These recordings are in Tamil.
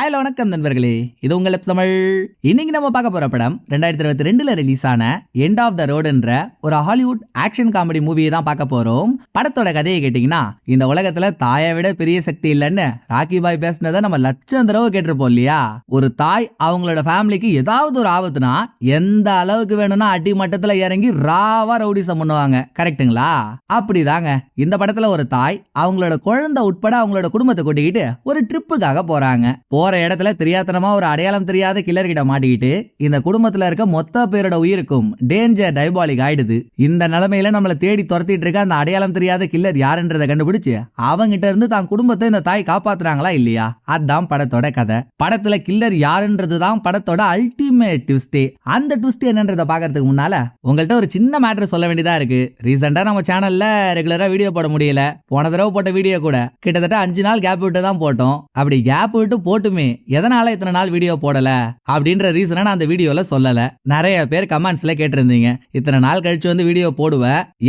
ஹாய்ல வணக்கம் நண்பர்களே. இது உங்கள் தமிழ் இன்னைக்கு நம்ம பார்க்க போற படம் ரெண்டாயிரத்தி இருபத்தி ரெண்டுல ரிலீஸ் ஆன எண்ட் ஆஃப் த ரோடுன்ற ஒரு ஹாலிவுட் ஆக்ஷன் காமெடி மூவியை தான் பார்க்க போறோம். படத்தோட கதையை கேட்டிங்கன்னா இந்த உலகத்துல தாயை விட பெரிய சக்தி இல்லைன்னு ராக்கி பாய் பேசினதை நம்ம லட்சம் தடவை கேட்டிருப்போம் இல்லையா? ஒரு தாய் அவங்களோட ஃபேமிலிக்கு ஏதாவது ஒரு ஆபத்துனா எந்த அளவுக்கு வேணும்னா அடி மட்டத்துல இறங்கி ராவா ரவுடிசம் பண்ணுவாங்க. கரெக்ட்டுங்களா அப்படிதாங்க. இந்த படத்துல ஒரு தாய் அவங்களோட குழந்தை உட்பட அவங்களோட குடும்பத்தை கூட்டிக்கிட்டு ஒரு ட்ரிப்புக்காக போறாங்க. போற இடத்துல தெரியாத்தனமா ஒரு அடையாளம் தெரியாத கில்லர் கிட்ட மாட்டிக்கிட்டு இந்த குடும்பத்துல இருக்க மொத்த பேரோட உயிருக்கும் டேஞ்சர் டைபாலிக் ஆயிடுது. இந்த நிலமையில நம்மளை தேடி துரத்திட்டு இருக்க அந்த அடையாளம் தெரியாத கில்லர் யாருன்றதை கண்டுபிடிச்சு அவங்கிட்ட இருந்து தான் குடும்பத்தை இந்த தாய் காப்பாத்துறாங்களா இல்லையா? அதான் படத்தோட கதை. படத்துல கில்லர் யாருன்றது தான் படத்தோட அல்டிமேட் ட்விஸ்டே அந்த ட்விஸ்ட் என்னன்றதை பாக்குறதுக்கு முன்னால உங்கள்கிட்ட ஒரு சின்ன மேட்டர் சொல்ல வேண்டியதா இருக்கு. ரீசெண்டா நம்ம சேனல்ல ரெகுலரா வீடியோ போட முடியல. போன தடவை போட்ட வீடியோ கூட கிட்டத்தட்ட அஞ்சு நாள் கேப் விட்டு தான் போட்டோம். அப்படி கேப் விட்டு போட்டுமே எதனால இத்தனை நாள் வீடியோ போடல அப்படின்ற ரீசனை நான் அந்த வீடியோல சொல்லல. நிறைய பேர் கமெண்ட்ஸ்ல கேட்டிருந்தீங்க. இத்தனை நாள் கழிச்சு வந்து வீடியோ போடுவ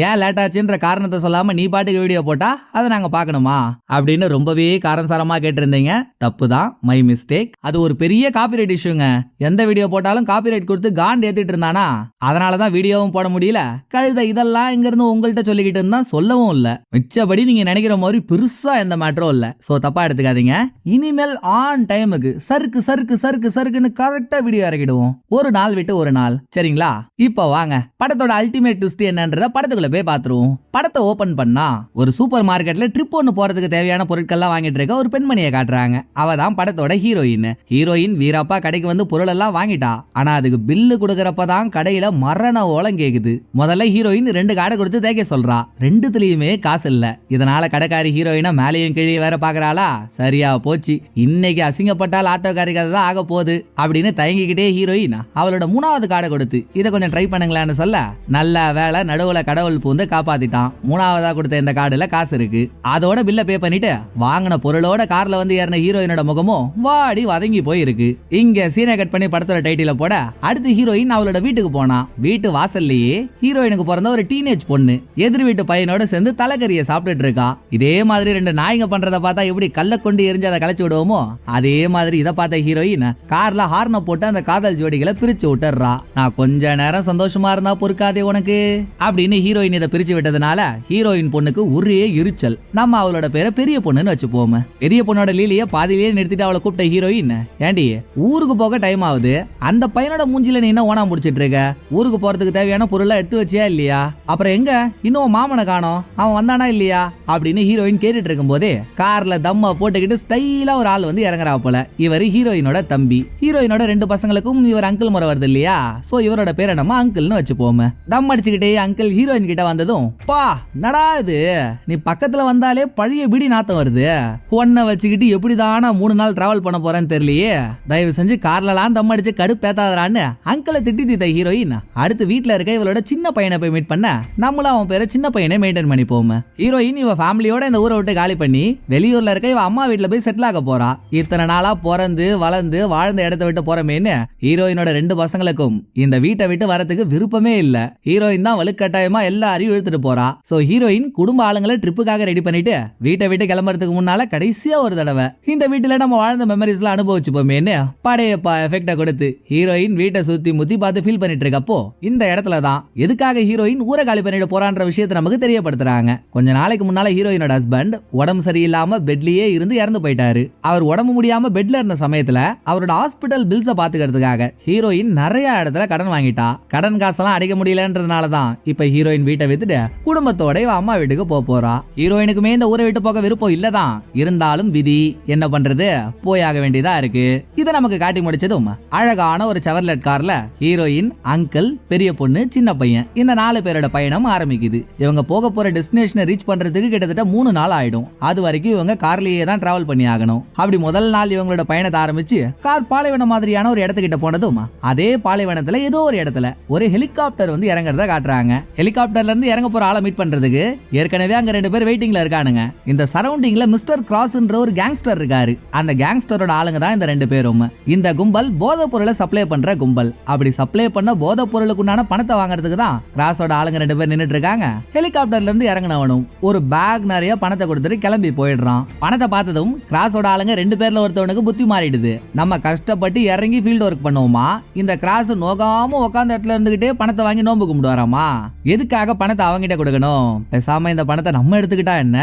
ஏன் லேட் ஆச்சுன்ற காரணத்தை சொல்லாம நீ பாட்டுக்கு வீடியோ போட்டா அதை நாங்க பார்க்கணுமா? அப்படின்னு ரொம்பவே காரசாரமா கேட்டிருந்தீங்க. தப்பு தான் மை மிஸ்டேக் அது ஒரு பெரிய காப்பிரைட் இஷ்யூங்க எந்த வீடியோ போட்டாலும் காப்பிரைட் கொடுத்து காண்ட் ஏத்திட்டு இருந்தானா? அதனால தான் வீடியோவும் போட முடியல. கழுத இதெல்லாம் இங்க இருந்து உங்கள்கிட்ட சொல்லிக்கிட்டு இருந்தா சொல்லவும் இல்ல. மிச்சபடி நீங்க நினைக்கிற மாதிரி பெருசா எந்த மேட்டரும் இல்ல. சோ தப்பா எடுத்துக்காதீங்க. இனிமேல் ஆன் டைமுக்கு சறுக்கு சறுக்கு சறுக்கு சறுக்குன்னு கரெக்டா வீடியோ இறக்கிடுவோம். ஒரு நாள் விட்டு ஒரு நாள். சரிங்களா? இப்போ வாங்க. படத்தோட அல்டிமேட் ட்விஸ்ட் என்னன்றத படத்துக்குள்ள போய் பாத்துருவோம். படத்தை ஓபன் பண்ணா ஒரு சூப்பர் மார்க்கெட்ல ட்ரிப் ஒன்று போறதுக்கு தேவையான பொருட்கள்லாம் வாங்கிட்டு இருக்க ஒரு பெண்மணியை காட்டுறாங்க. அவ தான் படத்தோட ஹீரோயின் ஹீரோயின் வீரப்பா கடைக்கு வந்து பொருள் எல்லாம் வாங்கிட்டா. ஆனா அதுக்கு பில்லு கொடுக்கறப்ப தான் கடையில மரண ஓலம் கேக்குது. முதல்ல ஹீரோயின் ரெண்டு காடை கொடுத்து தேய்க்க சொல்றா. ரெண்டுத்துலயுமே காசு இல்ல. இதனால கடைக்காரி ஹீரோயினா மேலேயும் கீழே வேற பாக்குறாளா? சரியா போச்சு. இன்னைக்கு அசிங்கப்பட்டால் ஆட்டோக்காரி கதை தான் ஆக போகுது அப்படின்னு தயங்கிக்கிட்டே ஹீரோயின் அவளோட மூணாவது காடை கொடுத்து இதை கொஞ்சம் ட்ரை பண்ணுங்களேன்னு சொல்ல நல்ல வேலை நடுவுல கடவுள் பூந்து காப்பாத்திட்டான். மூணாவதா கொடுத்த இந்த கார்டுல காசு இருக்கு. அதோட பில்ல பே பண்ணிட்டு வாங்கின பொருளோட கார்ல வந்து ஏறின ஹீரோயினோட முகமும் வாடி வதங்கி போயிருக்கு. இங்க சீனை கட் பண்ணி படத்தோட டைட்டில போட அடுத்து ஹீரோயின் அவளோட வீட்டுக்கு போனா. வீட்டு வாசல்லையே ஹீரோயினுக்கு பிறந்த ஒரு டீனேஜ் பொண்ணு. எதிர் வீட்டு பையனோட சேர்ந்து தலைக்கறியை சாப்பிட்டுட்டு இருக்கா. இதே மாதிரி ரெண்டு நாய்ங்க பண்றதை பார்த்தா எப்படி கல்ல கொண்டு எரிஞ்சு அதை கலைச்சு விடுவோமோ அதே அதே மாதிரி இதை பார்த்த ஹீரோயின் கார்ல ஹார்னை போட்டு அந்த காதல் ஜோடிகளை பிரிச்சு விட்டுறா நான் கொஞ்ச நேரம் சந்தோஷமா இருந்தா பொறுக்காதே உனக்கு அப்படின்னு ஹீரோயின் இதை பிரிச்சு விட்டதுனால ஹீரோயின் பொண்ணுக்கு ஒரே எரிச்சல். நம்ம அவளோட பேரை பெரிய பொண்ணுன்னு வச்சுப்போம். பெரிய பொண்ணோட லீலிய பாதிலேயே நிறுத்திட்டு அவளை கூப்பிட்ட ஹீரோயின் ஏண்டி ஊருக்கு போக டைம் ஆகுது. அந்த பையனோட மூஞ்சில நீ என்ன ஓனா முடிச்சிட்டு இருக்க ஊருக்கு போறதுக்கு தேவையான பொருளை எடுத்து வச்சியா இல்லையா? அப்புறம் எங்க? இன்னும் மாமனை காணோம். அவன் வந்தானா இல்லையா? அப்படின்னு ஹீரோயின் கேட்டுட்டு இருக்கும் போதே கார்ல தம்மா போட்டுக்கிட்டு ஸ்டைலா ஒரு ஆள் வந்து இறங்குறா போல. இவர் ஹீரோயினோட தம்பி. ஹீரோயினோட ரெண்டு பசங்களுக்கும் இவர் அங்கிள் முறை வருது இல்லையா? சோ இவரோட பேரை நம்ம அங்கிள்னு வச்சுப்போம். தம் அடிச்சுக்கிட்டே அங்கிள் ஹீரோயின் கிட்ட வந்ததும் பா நடா இது? நீ பக்கத்துல வந்தாலே பழைய பிடி நாத்தம் வருது. உன்னை வச்சுக்கிட்டு எப்படிதானா மூணு நாள் டிராவல் பண்ண போறேன்னு தெரியலையே. தயவு செஞ்சு கார்லலாம் தம் அடிச்சு கடுப்பேத்தாதரான்னு அங்கிளை திட்டி தீத்த ஹீரோயின் அடுத்து வீட்டுல இருக்க இவளோட சின்ன பையனை போய் மீட் பண்ண நம்மளும் அவன் பேரை சின்ன பையனை மெயின்டைன் பண்ணிப்போம். ஹீரோயின் இவ ஃபேமிலியோட இந்த ஊரை விட்டு காலி பண்ணி வெளியூர்ல இருக்க இவ அம்மா வீட்டுல போய் செட்டில் ஆக போறா. இத்தனை நாளாக பிறந்து வளர்ந்து வாழ்ந்த இடத்த விட்டு போறமேன்னு ஹீரோயினோட ரெண்டு பசங்களுக்கும் இந்த வீட்டை விட்டு வரத்துக்கு விருப்பமே இல்ல. ஹீரோயின் தான் வலுக்கட்டாயமா அறிவு இழுத்துட்டு போறா. சோ ஹீரோயின் குடும்ப ஆளுங்களை ட்ரிப்புக்காக ரெடி பண்ணிட்டு வீட்டை விட்டு கிளம்புறதுக்கு முன்னால கடைசியா ஒரு தடவை இந்த வீட்டுல நம்ம வாழ்ந்த மெமரிஸ்லாம் அனுபவிச்சுப்போமேன்னு படையப்பா எஃபெக்ட கொடுத்து ஹீரோயின் வீட்டை சுத்தி முத்தி பார்த்து ஃபீல் பண்ணிட்டு இருக்கப்போ இந்த இடத்துல தான் எதுக்காக ஹீரோயின் ஊரை காலி பண்ணிட்டு போறான்ற விஷயத்தை நமக்கு தெரியப்படுத்துறாங்க. கொஞ்ச நாளைக்கு முன்னால ஹீரோயினோட ஹஸ்பண்ட் உடம்பு சரியில்லாம பெட்லயே இருந்து இறந்து போயிட்டாரு. அவர் உடம்பு முடியாம பெட்ல இருந்த சமயத்துல அவரோட ஹாஸ்பிட்டல் பில்ஸை பாத்துக்கிறதுக்காக ஹீரோயின் நிறைய இடத்துல கடன் வாங்கிட்டா. கடன் காசெல்லாம் அடைக்க முடியலன்றதுனால தான் இப்போ ஹீரோயின் வீட்டை வித்துட்டு குடும்பத்தோட இவ அம்மா வீட்டுக்கு போக போறா. ஹீரோயினுக்குமே இந்த ஊரை விட்டு போக விருப்பம் இல்லதான். இருந்தாலும் விதி என்ன பண்றது? போயாக வேண்டியதா இருக்கு. இதை நமக்கு காட்டி முடிச்சதும் அழகான ஒரு செவர்லெட் கார்ல ஹீரோயின் அங்கிள் பெரிய பொண்ணு சின்ன பையன் இந்த நாலு பேரோட பயணம் ஆரம்பிக்குது. இவங்க போக போற டெஸ்டினேஷனை ரீச் பண்றதுக்கு கிட்டத்தட்ட மூணு நாள் ஆயிடும். அது வரைக்கும் இவங்க கார்லயே தான் டிராவல் பண்ணி ஆகணும். அப்படி முதல் நாள் இவங்களோட பயணத்தை ஆரம்பிச்சு கார் பாலைவனம் மாதிரியான ஒரு இடத்துக்கிட்ட போனதும் அதே பாலைவனத்துல ஏதோ ஒரு இடத்துல ஒரு ஹெலிகாப்டர் வந்து இறங்குறத காட்டுறாங்க. ஹெலிகாப்டர்ல இருந்து இறங்க போற ஆளை மீட் பண்றதுக்கு ஏற்கனவே அங்க ரெண்டு பேர் வெயிட்டிங்ல இருக்கானுங்க. இந்த சரௌண்டிங்ல மிஸ்டர் கிராஸ்ன்ற ஒரு கேங்ஸ்டர் இருக்காரு. அந்த கேங்ஸ்டரோட ஆளுங்க தான் இந்த ரெண்டு பேரும். இந்த கும்பல் போதைப் பொருளை சப்ளை பண்ற கும்பல். அப்படி சப்ளை பண்ண போதைப் பொருளுக்கு உண்டான பணத்தை வாங்குறதுக்கு தான் கிராஸோட ஆளுங்க ரெண்டு பேர் நின்னுட்டு இருக்காங்க. ஹெலிகாப்டர்ல இருந்து இறங்கினவனும் ஒரு பேக் நிறைய பணத்தை கொடுத்துட்டு கிளம்பி போயிடுறான். பணத்தை பார்த்ததும் கிராஸோட ஆளுங்க ரெண்டு பேர்ல ஒருத்தர் ஒருத்தவனுக்கு புத்தி மாறிடுது. நம்ம கஷ்டப்பட்டு இறங்கி ஃபீல்டு ஒர்க் பண்ணுவோமா? இந்த கிராஸ் நோகாம உட்காந்த இடத்துல இருந்துகிட்டே பணத்தை வாங்கி நோம்பு கும்பிடுவாராமா? எதுக்காக பணத்தை அவங்கிட்ட கொடுக்கணும்? பேசாம இந்த பணத்தை நம்ம எடுத்துக்கிட்டா என்ன?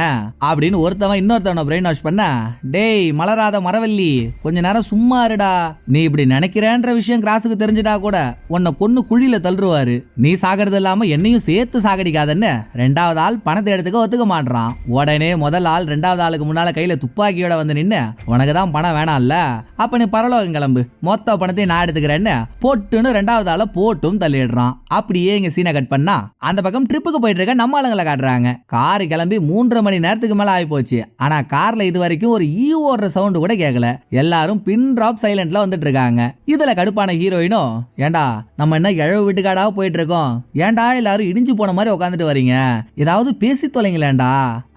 அப்படின்னு ஒருத்தவன் இன்னொருத்தவனை பிரெயின் வாஷ் பண்ண டேய் மலராத மரவல்லி கொஞ்ச நேரம் சும்மா இருடா. நீ இப்படி நினைக்கிறேன்ற விஷயம் கிராஸுக்கு தெரிஞ்சிட்டா கூட உன்னை கொன்னு குழியில தள்ளுருவாரு. நீ சாகிறது இல்லாம என்னையும் சேர்த்து சாகடிக்காதன்னு ரெண்டாவது ஆள் பணத்தை எடுத்துக்க ஒத்துக்க மாட்டான் உடனே முதல் ஆள் ரெண்டாவது ஆளுக்கு முன்னால கையில துப்பாக்கியோட வந்து நின்னு உனக்கு தான் பணம் வேணாம்ல? அப்ப நீ பரலோகம் கிளம்பு. மொத்த பணத்தையும் நான் எடுத்துக்கிறேன்னு போட்டுன்னு ரெண்டாவது ஆளை போட்டும் தள்ளிடுறான். அப்படியே இங்க சீனை கட் பண்ணா அந்த பக்கம் ட்ரிப்புக்கு போயிட்டு இருக்க நம்ம ஆளுங்களை காட்டுறாங்க. கார் கிளம்பி மூன்றரை மணி நேரத்துக்கு மேல ஆகி போச்சு ஆனா கார்ல இது வரைக்கும் ஒரு ஈ ஓடுற சவுண்டு கூட கேட்கல எல்லாரும் பின் டிராப் சைலண்ட்ல வந்துட்டு இருக்காங்க. இதுல கடுப்பான ஹீரோயினும் ஏண்டா நம்ம என்ன இழவு வீட்டுக்காடா போயிட்டு இருக்கோம்? ஏன்டா எல்லாரும் இடிஞ்சு போன மாதிரி உட்காந்துட்டு வரீங்க? ஏதாவது பேசி தொலைங்களேண்டா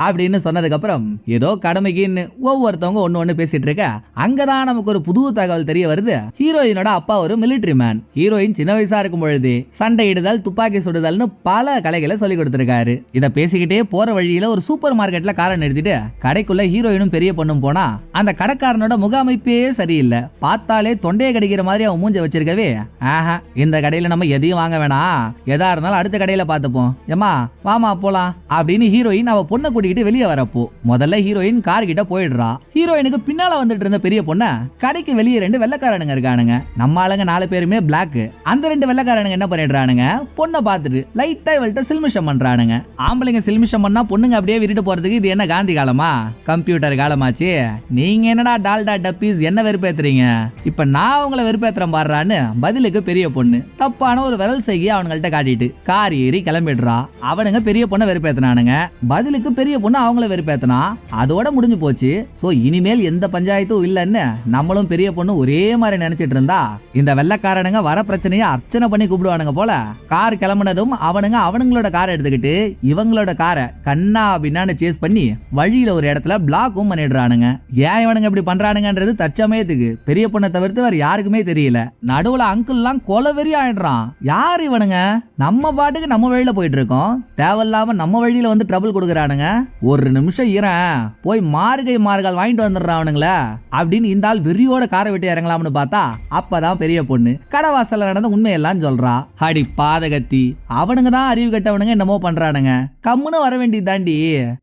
அப்படின்னு சொன்னதுக்கு அப்புறம் ஏதோ கடமைக்குன்னு ஒவ்வொருத்தவங்க ஒன்னு ஒன்று பேசிட்டு இருக்க அங்கதான் நமக்கு ஒரு புது தகவல் தெரிய வருது. ஹீரோயினோட அப்பா ஒரு மிலிட்டரி மேன் ஹீரோயின் சின்ன வயசா இருக்கும் பொழுது சண்டையிடுதல் துப்பாக்கி சுடுதல்னு பல கலைகளை சொல்லி கொடுத்திருக்காரு. இத பேசிக்கிட்டே போற வழியில ஒரு சூப்பர் மார்க்கெட்ல காரை நிறுத்திட்டு கடைக்குள்ள ஹீரோயினும் பெரிய பொண்ணும் போனா அந்த கடைக்காரனோட முக அமைப்பே சரியில்லை. பார்த்தாலே தொண்டையை கடிக்கிற மாதிரி அவன் மூஞ்ச வச்சிருக்கவே. ஆஹா இந்த கடையில நம்ம எதையும் வாங்க வேணாம். எதா இருந்தாலும் அடுத்த கடையில பார்த்துப்போம். ஏமா வாமா போலாம் அப்படின்னு ஹீரோயின் அவ பொண்ணை கூட்டிகிட்டு வெளியே வரப்போ முதல்ல ஹீரோயின் கார் கிட்ட போயிடுறா. ஹீரோயினுக்கு பின்னால வந்துட்டு இருந்த பெரிய பொண்ணா கடைக்கு வெளியே ரெண்டு வெள்ளக்காரனுங்க இருக்கானுங்க. நம்ம ஆளுங்க நாலு பேருமே பிளாக் அந்த ரெண்டு வெள்ளக்காரனுங்க என்ன பண்ணிடுறானுங்க? பொண்ணை பார்த்துட்டு லைட்டா இவள்கிட்ட சில்மிஷம் பண்றானுங்க. ஆம்பளைங்க சில்மிஷம் பண்ணா பொண்ணுங்க அப்படியே விட்டுட்டு போறதுக்கு இது என்ன காந்தி காலமா? கம்ப்யூட்டர் காலமாச்சு. நீங்க என்னடா டால்டா டப்பீஸ் என்ன வெறுப்பேத்துறீங்க? இப்ப நான் உங்களை வெறுப்பேத்துறேன் பாடுறான்னு பதிலுக்கு பெரிய பொண்ணு தப்பான ஒரு விரல் செய்ய அவனுங்கள்ட்ட காட்டிட்டு கார் ஏறி கிளம்பிடுறா. அவனுங்க பெரிய பொண்ணை வெறுப்பேத்தினானுங்க. பதிலுக்கு பெரிய பொண்ணு அவங்கள வெறுப்பேத்தினா அதோட முடிஞ்சு போச்சு. சோ இனிமேல் எந்த பஞ்சாயத்து பஞ்சாயத்தும் இல்லைன்னு நம்மளும் பெரிய பொண்ணு ஒரே மாதிரி நினைச்சிட்டு இருந்தா இந்த வெள்ளக்காரனுங்க வர பிரச்சனையை அர்ச்சனை பண்ணி கூப்பிடுவானுங்க போல. கார் கிளம்புனதும் அவனுங்க அவனுங்களோட காரை எடுத்துக்கிட்டு இவங்களோட காரை கண்ணா பின்னான்னு சேஸ் பண்ணி வழியில ஒரு இடத்துல பிளாக்கும் பண்ணிடுறானுங்க. ஏன் இவனுங்க இப்படி பண்றானுங்கன்றது தற்சமயத்துக்கு பெரிய பொண்ணை தவிர்த்து வேற யாருக்குமே தெரியல. நடுவுல அங்கிள்லாம் கொலவெறி ஆயிடுறான். யார் இவனுங்க? நம்ம பாட்டுக்கு நம்ம வழியில போயிட்டு இருக்கோம் தேவையில்லாம நம்ம வழியில வந்து ட்ரபிள் கொடுக்குறானுங்க. ஒரு நிமிஷம் ஈரன் போய் மார்கை மார்கால் வாங்கிட்டு வந்துடுறான் அவனுங்களே. அப்படின்னு இந்த ஆள் வெறியோட காரை விட்டு இறங்கலாம்னு பார்த்தா அப்பதான் பெரிய பொண்ணு. கடவாசல நடந்த உண்மையெல்லாம் சொல்றா. அடி பாதகத்தி அவனுங்க தான் அறிவு கெட்டவனுங்க என்னமோ பண்றானுங்க. கம்முன்னு வர வேண்டியது தாண்டி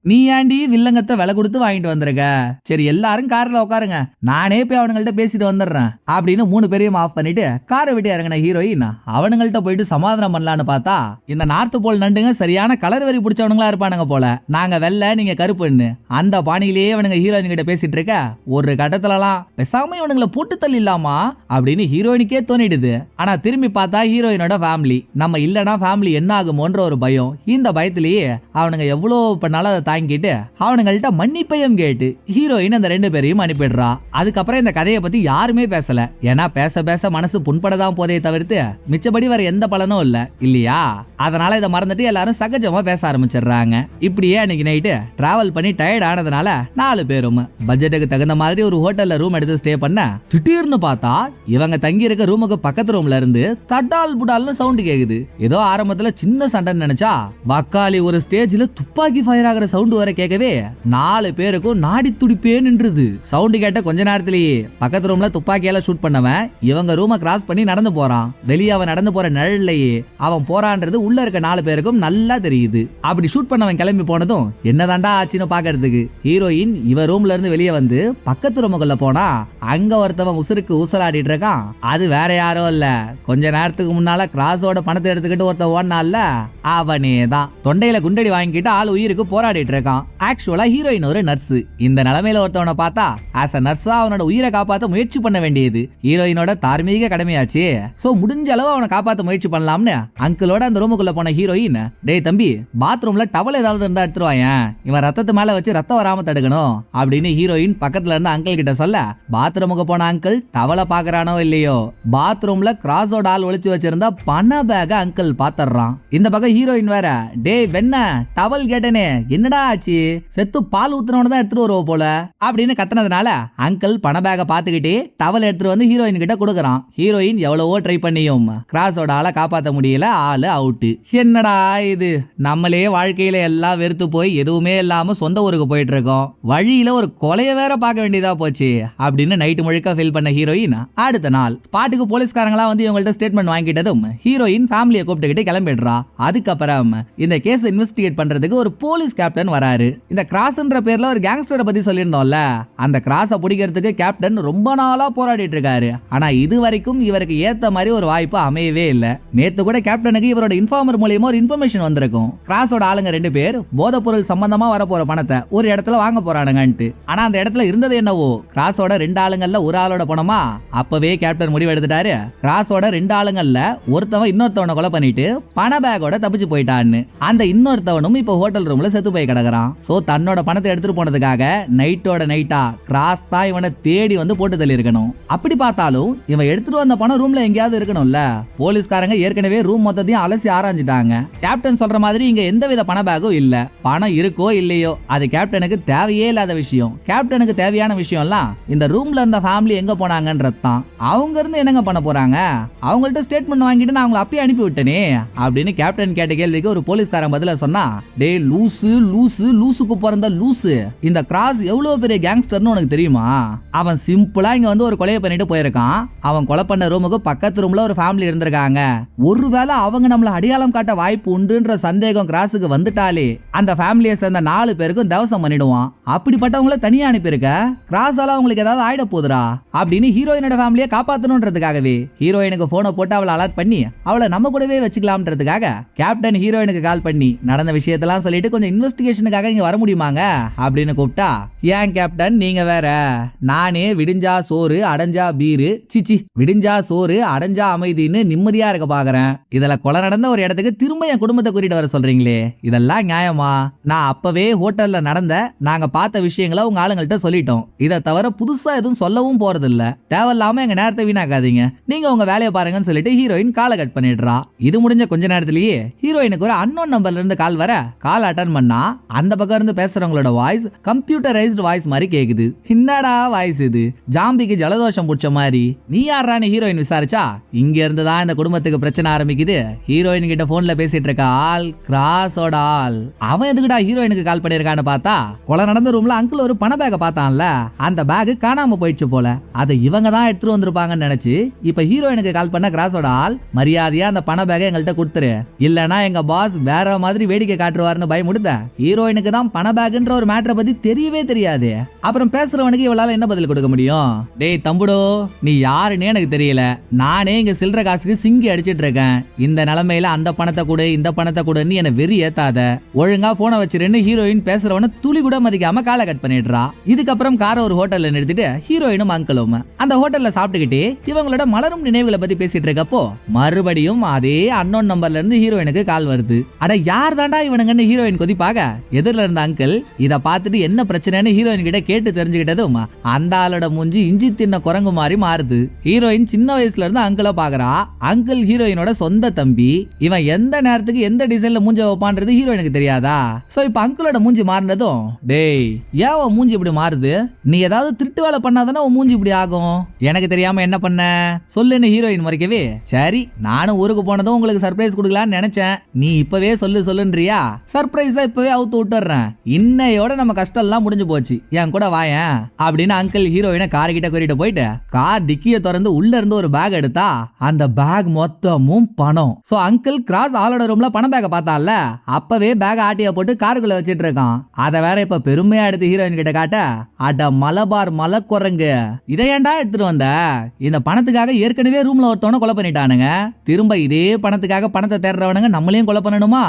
நீ ஏண்டி வில்லங்கத்தை விலை கொடுத்து வாங்கிட்டு வந்திருக்க? சரி எல்லாரும் கார்ல உட்காருங்க. நானே போய் அவனுங்கள்ட்ட பேசிட்டு வந்துடுறேன். அப்படின்னு மூணு பேரையும் ஆஃப் பண்ணிட்டு காரை விட்டு இறங்கின ஹீரோயின் அவனுங்கள்ட்ட போயிட்டு சமாதானம் பண்ணலான்னு பார்த்தா இந்த நார்த்து போல் நண்டுங்க சரியான கலர் வரி பிடிச்சவனுங்களா இருப்பானுங்க போல. நாங்க வெள்ளை நீங்க கருப்புன்னு அந்த பாணியிலேயே அவனுங்க ஹீரோயின் கிட்ட பேசிட்டு இருக்க ஒரு இடத்துலலாம் பெசாம இவனுங்களை போட்டு தள்ளிடலாமா? அப்படின்னு ஹீரோயினுக்கே தோணிடுது. ஆனா திரும்பி பார்த்தா ஹீரோயினோட ஃபேமிலி நம்ம இல்லனா ஃபேமிலி என்ன ஆகுமோன்ற ஒரு பயம். இந்த பயத்திலேயே அவனுங்க எவ்வளோ பண்ணாலும் அதை தாங்கிட்டு அவனுங்கள்ட்ட மன்னிப்பையும் கேட்டு ஹீரோயின் அந்த ரெண்டு பேரையும் அனுப்பிடுறா. அதுக்கப்புறம் இந்த கதையை பத்தி யாருமே பேசல. ஏன்னா பேச பேச மனசு புண்படதான் போதே தவிர்த்து மிச்சபடி வேற எந்த பலனும் இல்ல. இல்லையா? அதனால இதை மறந்துட்டு எல்லாரும் சகஜமா பேச ஆரம்பிச்சிடுறாங்க. இப்படியே அன்னைக்கு நைட்டு டிராவல் பண்ணி டயர்ட் ஆனதுனால நாலு பேரும் பட்ஜெட்டுக்கு தகுந்த மாதிரி ஒரு ஹோட்டல்ல ரூம் எடுத்து ஸ்டே பண்ண திடீர்னு பார்த்தா இவங்க தங்கி இருக்க ரூமுக்கு பக்கத்து ரூம்ல இருந்து தட்டால் புடால்னு சவுண்ட் கேக்குது. ஏதோ ஆரம்பத்துல சின்ன சண்டைன்னு நினைச்சா வக்காலி ஒரு ஸ்டேஜ்ல துப்பாக்கி ஃபயர் ஆகிற சவுண்ட் வர கேட்கவே நாலு பேருக்கும் நாடி துடிப்பே நின்றுது. சவுண்ட் கேட்ட கொஞ்ச நேரத்திலேயே பக்கத்து ரூம்ல துப்பாக்கியால ஷூட் பண்ணவன் இவங்க ரூமை கிராஸ் பண்ணி நடந்து போறான். வெளியே அவன் நடந்து போற நிழல்லையே அவன் போறான்றது உள்ள இருக்க நாலு பேருக்கும் நல்லா தெரியுது. அப்படி ஷூட் பண்ணவன் கிளம்பி போனதும் என்னதாண்டா ஆச்சுன்னு பாக்குறதுக்கு. ஹீரோயின் இவ ரூம்ல இருந்து வெளியே வந்து பக்கத்து ரூமுக்குள்ள போனா அங்க ஒருத்தவன் உசுருக்கு ஊசலாடிட்டு இருக்கான். அது வேற யாரும் இல்ல. கொஞ்ச நேரத்துக்கு முன்னால கிராஸோட பணத்தை எடுத்துக்கிட்டு ஒருத்தன் ஓடினால அவனே தான். தொண்டையில குண்டடி வாங்கிட்டு ஆள் உயிருக்கு போராடிட்டு இருக்கான். ஆக்சுவலா ஹீரோயின் ஒரு நர்ஸ் இந்த நிலைமையில ஒருத்தவனை பார்த்தா ஆஸ் அ நர்ஸா அவனோட உயிரை காப்பாத்த முயற்சி பண்ண வேண்டியது. ஹீரோயினோட தார்மீக கடமையாச்சு. சோ முடிஞ்ச அளவு அவனை காப்பாத்த முயற்சி பண்ணலாம்னு அங்கிளோட அந்த ரூமுக்குள்ள போன ஹீரோயின் டேய் தம்பி பாத்ரூம்ல டவல் ஏதாவது இருந்தா எடுத்துருவாயன் இவன் ரத்தத்து மேல வச்சு ரத்தம் வராம தடுக்கணும் அப்படின்னு ஹீரோயின் பக்கத்துல இருந்து அங்கிள் கிட்ட சொல்ல பாத்ரூமுக்கு போன அங்கிள் தவளை பாக்குறானோ இல்லையோ? பாத்ரூம்ல கிராஸோட ஆள் ஒளிச்சு வச்சிருந்தா பண பேக அங்கிள் பாத்துறான் இந்த பக்கம் ஹீரோயின் வேற டேய் வெண்ண டவல் கேட்டனே என்னடா ஆச்சு? செத்து பால் ஊத்துனவன தான் எடுத்துட்டு வருவோம் போல. அப்படின்னு கத்துனதுனால அங்கிள் பண பேக பாத்துக்கிட்டே டவல் எடுத்துட்டு வந்து ஹீரோயின் கிட்ட கொடுக்குறான். ஹீரோயின் எவ்வளவோ ட்ரை பண்ணியும் கிராஸோட ஆளை காப்பாத்த முடியல ஆளு அவுட்டு என்னடா இது? நம்மளே வாழ்க்கையில எல்லாம் வெறுத்து போய் எதுவுமே இல்லாம சொந்த ஊருக்கு போயிட்டு இருக்கோம். வழியில ஒரு கொலைய வேற பார்க்க வேண்டியதா போச்சு. அப்படின்னு நைட்டு முழுக்க ஃபீல் பண்ண ஹீரோயின் அடுத்த நாள் பாட்டுக்கு போலீஸ்காரங்களா வந்து இவங்கள்ட்ட ஸ்டேட்மெண்ட் வாங்கிட்டதும் ஹீரோயின் ஃபேமிலியை கூப்பிட்டுக்கிட்டு கிளம்பிடுறா. அதுக்கப்புறம் இந்த கேஸ் இன்வெஸ்டிகேட் பண்றதுக்கு ஒரு போலீஸ் கேப்டன் வராரு. இந்த கிராஸ்ன்ற பேர்ல ஒரு கேங்ஸ்டரை பத்தி சொல்லியிருந்தோம்ல. அந்த கிராஸை பிடிக்கிறதுக்கு கேப்டன் ரொம்ப நாளா போராடிட்டு இருக்காரு. ஆனா இது வரைக்கும் இவருக்கு ஏத்த மாதிரி ஒரு வாய்ப்பு அமையவே இல்லை. நேத்து கூட கேப்டனுக்கு இவரோட இன்ஃபார்மர் மூலியமா ஒரு இன்ஃபர்மேஷன் வந்திருக்கும். கிராஸோட ஆளுங்க ரெண்டு பேர் போதைப்பொருள் சம்பந்தமா வரப்போற பணத்தை ஒரு இடத்துல வாங்க போறானுங்கன்ட்டு. ஆனா அந்த இடத்துல இருந்தது என்னவோ? கிராஸோட ரெண்டு ஆளுங்கள்ல ஒரு ஆளோட போனோமா அப்பவே கேப்டன் முடிவு எடுத்துட்டாரு கிராஸோட ரெண்டு ஆளுங்கள்ல ஒருத்தவன் இன்னொருத்தவனை கொலை பண்ணிட்டு பண பேக்கோட தப்பிச்சு போயிட்டான்னு. அந்த இன்னொருத்தவனும் இப்போ ஹோட்டல் ரூம்ல செத்து போய் கிடக்குறான். சோ தன்னோட பணத்தை எடுத்துட்டு போனதுக்காக நைட்டோட நைட்டா கிராஸ் தான் இவனை தேடி வந்து போட்டு தள்ளியிருக்கணும். அப்படி பார்த்தாலும் இவன் எடுத்துட்டு வந்த பணம் ரூம்ல எங்கேயாவது இருக்கணும்ல? போலீஸ்காரங்க ஏற்கனவே ரூம் மொத்தத்தையும் அலசி ஆராய்ஞ்சிட்டாங்க. கேப்டன் சொல்ற மாதிரி இங்க எந்தவித பண பேக்கும் இல்ல. பணம் இருக்கோ இல்லையோ அது கேப்டனுக்கு தேவையே இல்லாத விஷயம். கேப்டனுக்கு தேவையான விஷயம் விஷயம்லாம் இந்த ரூம்ல இருந்த ஃபேமிலி எங்க போனாங்கன்றது தான். அவங்க இருந்து என்னங்க பண்ண போறாங்க? அவங்கள்ட்ட ஸ்டேட்மெண்ட் வாங்கிட்டு நான் அவங்களை அப்படியே அனுப்பி விட்டேனே அப்படின்னு கேப்டன் கேட்ட கேள்விக்கு ஒரு போலீஸ்காரன் பதில சொன்னா டே லூசு லூசு லூசுக்கு பிறந்த லூசு. இந்த கிராஸ் எவ்வளவு பெரிய கேங்ஸ்டர்னு உனக்கு தெரியுமா? அவன் சிம்பிளா இங்க வந்து ஒரு கொலையை பண்ணிட்டு போயிருக்கான். அவன் கொலை பண்ண ரூமுக்கு பக்கத்து ரூம்ல ஒரு ஃபேமிலி இருந்திருக்காங்க. ஒருவேளை அவங்க நம்மள அடையாளம் காட்ட வாய்ப்பு உண்டுன்ற சந்தேகம் கிராஸுக்கு வந்துட்டாலே அந்த ஃபேமிலியை சேர்ந்த நாலு பேருக்கும் தவசம் பண்ணிடுவான். அப்படிப்பட்டவங்கள தனியா அனுப்பியிருக்க? கிராஸால அவங்களுக்கு ஏதாவது ஆயிட போகுதுடா அப்படின்னு ஹீரோயினோட ஃபேமிலியை காப்பாத்தணுன்றதுக்காகவே ஹீரோயினுக்கு போனை போட்டு அவளை அலர்ட் பண்ணி அவளை நம்ம கூடவே வச்சுக்கலாம்ன்றதுக்காக கேப்டன் ஹீரோயினுக்கு கால் பண்ணி நடந்த விஷயத்தெல்லாம் சொல்லிட்டு கொஞ்சம் இன்வெஸ்டிகேஷனுக்காக இங்க வர முடியுமாங்க? அப்படின்னு கூப்பிட்டா ஏன் கேப்டன் நீங்க வேற. நானே விடிஞ்சா சோறு அடைஞ்சா பீரு. சிச்சி விடிஞ்சா சோறு அடைஞ்சா அமைதின்னு நிம்மதியா இருக்க பாக்குறேன். இதுல கொலை நடந்த ஒரு இடத்துக்கு திரும்ப என் குடும்பத்தை கூட்டிட்டு வர சொல்றீங்களே. இதெல்லாம் நியாயமா? நான் அப்பவே ஹோட்டல்ல நடந்த நாங்க பார்த்த விஷயங்களை உங்க ஆளுங்கள்ட்ட சொல்லிட்டோம். இதை தவிர புதுசா எதுவும் சொல்லவும் போறதில்ல. தேவையில்லாம எங்க நேரத்தை வீணாக்காதீங்க. நீங்க உங்க வேலையை பாருங்கன்னு சொல்லிட்டு ஹீரோயின் காலை கட் பண்ணிடுறா. இது முடிஞ்ச கொஞ்ச நேரத்திலேயே ஹீரோயினுக்கு ஒரு அன்னோன் நம்பர்ல இருந்து கால் வர கால் அட்டன் பண்ணா அந்த பக்கம் இருந்து பேசுறவங்களோட வாய்ஸ் கம்ப்யூட்டரைஸ்டு வாய்ஸ் மாதிரி கேக்குது. என்னடா வாய்ஸ் இது? ஜாம்பிக்கு ஜலதோஷம் பிடிச்ச மாதிரி. நீ யாரான்னு ஹீரோயின் விசாரிச்சா இங்க இருந்து தான் இந்த குடும்பத்துக்கு பிரச்சனை ஆரம்பிக்குது. ஹீரோயின் கிட்ட போன்ல பேசிட்டு இருக்க ஆள் கிராஸோட ஆள். அவன் எதுக்குடா ஹீரோயினுக்கு கால் பண்ணிருக்கான்னு பார்த்தா கொலை நடந்த ரூம்ல அங்கிள் ஒரு பண பேக்கை பார்த்தான்ல. அந்த பேக் காணாம போயிடுச்சு போல. அதை இவங்க தான் எடுத்துட்டு வந்திருப்பாங்கன்னு நினைச்சு இப்ப ஹீரோயினுக்கு கால் பண்ண கிராஸோட ஆள் மரியாதையா அந்த பண பேக்கை எங்கள்கிட்ட கொடுத்துரு. இல்லனா எங்க பாஸ் வேற மாதிரி வேடிக்கை காட்டுவாருன்னு பயமுடுத்த. ஹீரோயினுக்கு தான் பண பேக்குன்ற ஒரு மேட்டரை பத்தி தெரியவே தெரியாது. அப்புறம் பேசுறவனுக்கு இவளால என்ன பதில் கொடுக்க முடியும்? டேய் தம்புடோ நீ யாருன்னே எனக்கு தெரியல. நானே இங்க சில்லற காசுக்கு சிங்கி அடிச்சிட்டு இருக்கேன். இந்த நிலைமையில அந்த பணத்தை கொடு இந்த பணத்தை கொடுன்னு என்ன வெறி ஏத்தாத. ஒழுங்கா போனை வச்சிருன்னு ஹீரோயின் பேசுறவன துளி கூட மதிக்காம காலை கட் பண்ணிடுறா. இதுக்கப்புறம் கார ஒரு ஹோட்டல்ல நிறுத்திட்டு ஹீரோயினும் அங்கிளும் அந்த ஹோட்டல்ல சாப்பிட்டுக்கிட்டு இவங்களோட மலரும் நினைவுகளை பத்தி பேசிட்டு இருக்கப்போ மறுபடியும் அதே அன்னோன் நம்பர்ல இருந்து ஹீரோயினுக்கு கால் வருது. அட யார் தாண்டா இவனுங்கன்னு ஹீரோயின் கொதிப்பாக? எதிரில் இருந்த அங்கிள் இத பார்த்துட்டு என்ன பிரச்சனைன்னு ஹீரோயின் கிட்ட கேட்டு தெரிஞ்சுக்கிட்டதும் அந்த ஆளோட மூஞ்சி இஞ்சி தின்ன குரங்கு மாதிரி மாறுது. ஹீரோயின் சின்ன வயசுல இருந்து அங்கிளை பாக்குறா அங்கிள் ஹீரோயினோட சொந்த தம்பி இவன் எந்த நேரத்துக்கு எந்த டிசைன்ல மூஞ்ச வைப்பான்றது ஹீரோயினுக்கு தெரியாதா? சோ இப்ப அங்கிளோட மூஞ்சி மாறினதும் டேய் ஏன் மூஞ்சி இப்படி மாறுது? நீ ஏதாவது திருட்டு வேலை பண்ணாதானே உன் மூஞ்சி இப்படி ஆகும்? எனக்கு தெரியாம என்ன பண்ண? சொல்லுன்னு ஹீரோயின் மறைக்கவே. சரி நானும் ஊருக்கு போனதும் உங்களுக்கு சர்ப்ரைஸ் கொடுக்கலான்னு நினைச்சேன். நீ இப்பவே சொல்லு சொல்லுன்றியா? சர்ப்ரைஸா இப்பவே அவுத்து விட்டுறேன். இன்னையோட நம்ம கஷ்டம் எல்லாம் முடிஞ்சு போச்சு. என் கூட வாயேன். அப்படின்னு அங்கிள் ஹீரோயினை கார் கிட்ட கூட்டிட்டு போயிட்டு கார் டிக்கிய திறந்து உள்ள இருந்து ஒரு பேக் எடுத்தா அந்த பேக் மொத்தமும் பணம். சோ அங்கிள் கிராஸ் ஆளோட ரூம்ல பணம் பேக்க பார்த்தால அப்பவே பேக் ஆட்டிய போட்டு காருக்குள்ள வச்சிட்டு இருக்கான். அதை வேற இப்ப பெருமையா எடுத்து ஹீரோயின் கிட்ட காட்ட அட மலபார் மலை குரங்கு இதை ஏன்டா எடுத்துட்டு வந்த? இந்த பணத்துக்காக ஏற்கனவே ரூம்ல ஒருத்தவன கொலை பண்ணிட்டானுங்க. திரும்ப இதே பணத்துக்காக பணத்தை தேடுறவனுங்க நம்மளையும் கொலை பண்ணணுமா?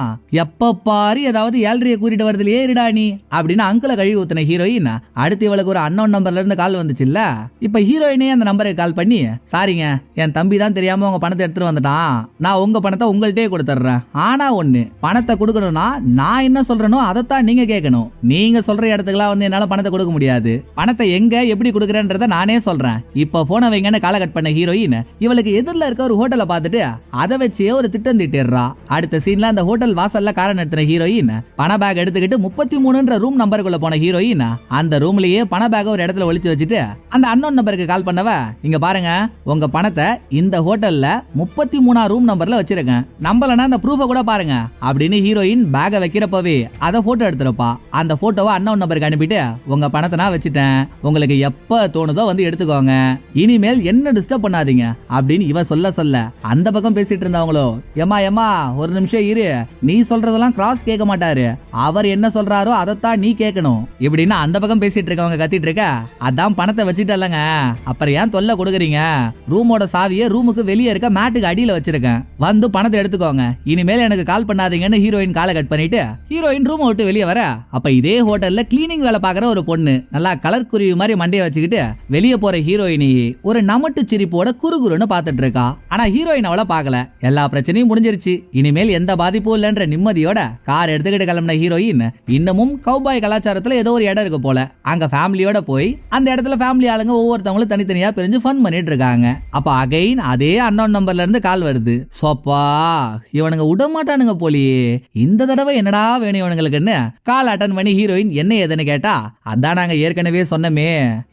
எப்ப பாரு ஏதாவது ஏழ்றைய கூட்டிட்டு வரதுலயே இருடா நீ அப்படின்னு அங்கிளை கழுவி ஊத்தின ஹீரோயின் அடுத்து இவளுக்கு ஒரு அன்னோன் நம்பர்ல இருந்து கால் வந்துச்சுல்ல? இப்ப ஹீரோயினே அந்த நம்பருக்கு கால் பண்ணி சாரிங்க என் தம்பி தான் தெரியாம உங்க பணத்தை எடுத்துட்டு வந்துட்டான். நான் உங்க பணத்தை உங்கள்ட்டே கொடுத்துட்றேன். ஆனா ஒண்ணு பணத்தை கொடுக்கணும்னா நான் என்ன சொல்றேனோ அதைத்தான் நீங்க கேட்கணும். நீங்க சொல்ற இடத்துக்குலாம் வந்து என்னால பணத்தை கொடுக்க முடியாது. பணத்தை எங்க எப்படி கொடுக்குறேன்றத நானே சொல்றேன். இப்போ போன வைங்கன்னு காலை கட் பண்ண ஹீரோயின் இவளுக்கு எதிரில் இருக்க ஒரு ஹோட்டலை பார்த்துட்டு அதை வச்சே ஒரு திட்டம் திட்டிடுறா. அடுத்த சீன்ல அந்த ஹோட்டல் வாசல்ல காரை நிறுத்தின ஹீரோயின் பண பேக் எடுத்துக்கிட்டு முப்பத்தி மூணுன்ற ரூம் நம்பருக்குள்ள போன ஹீரோயின் அந்த ரூம்லயே பண பேக் ஒரு இடத்துல ஒழிச்சு வச்சுட்டு அந்த அன்னோன் நம்பருக்கு கால் பண்ணவ இங்க பாருங்க உங்க பணத்தை இந்த ஹோட்டல்ல முப்பத்தி மூணா ரூம் நம்பர்ல வச்சிருக்கேன் நம்பலனா அந்த ப்ரூஃபை கூட பாருங்க அப்படின்னு ஹீரோயின் பேக வைக்கிறப்பவே அதை போட்டோ எடுத்துருப்பா. அந்த போட்டோவை அன்னோன் நம்பருக்கு அனுப்பிட்டு உங்க பணத்தை நான் வச்சுட்டேன். உங்களுக்கு எப்ப தோணுதோ வந்து எடுத்துக்கோங்க. இனிமேல் என்ன டிஸ்டர்ப் பண்ணாதீங்க. அப்படின்னு இவன் சொல்ல சொல்ல அந்த பக்கம் பேசிட்டு இருந்தவங்களோ ஏமா ஏமா ஒரு நிமிஷம் இரு. நீ சொல்றதெல்லாம் கிராஸ் கேட்க மாட்டாரு. அவர் என்ன சொல்றாரோ அதைத்தான் நீ கேட்கணும். இப்படின்னு அந்த பக்கம் பேசிட்டு இருக்கவங்க கத்திட்டு இருக்க அதான் பணத்தை வச்சுட்டல்லங்க. அப்புறம் ஏன் தொல்லை கொடுக்குறீங்க? ரூமோட சாவியை ரூமுக்கு வெளியே இருக்க மேட்டுக்கு அடியில வச்சிருக்கேன். வந்து பணத்தை எடுத்துக்கோங்க. இனிமேல் எனக்கு கால் பண்ணாதீங்கன்னு ஹீரோயின் காலை கட் பண்ணிட்டு ஹீரோயின் ரூமை விட்டு வெளியே வர. அப்ப இதே ஹோட்டல்ல கிளீனிங் வேலை பார்க்குற ஒரு பொண்ணு. நல்லா கலர் குருவி மாதிரி மண்டையை வச்சுக்கிட்டு வெளியே போற ஹீரோயினி ஒரு நமட்டு சிரிப்போட குறுகுறுன்னு பார்த்துட்டு இருக்கா. ஆனா ஹீரோயின் அவளை பார்க்கல. எல்லா பிரச்சனையும் முடிஞ்சிருச்சு. இனிமேல் எந்த பாதிப்பும் இல்லைன்ற நிம்மதியோட கார் எடுத்துக்கிட்டு கிளம்பின ஹீரோயின் இன்னமும் கௌபாய் கலாச்சாரத்துல ஏதோ ஒரு இடம் இருக்கு போல. அங்க ஃபேமிலியோட போய் அந்த இடத்துல ஃபேமிலி ஆளுங்க ஒவ்வொருத்தவங்களும் தனித்தனியா பிரிஞ்சு ஃபன் பண்ணிட்டு இருக்காங்க. அப்ப அகைன் அதே அன்னோன் நம்பர்ல இருந்து கால் வருது. சோப்பா இவனுங்க விட மாட்டானுங்க போலியே. இந்த தடவை என்னடா வேணும் இவனுங்களுக்குன்னு கால் அட்டன் பண்ணி ஹீரோயின் என்ன ஏதுன்னு கேட்டா அதான் நாங்க ஏற்கனவே சொன்னமே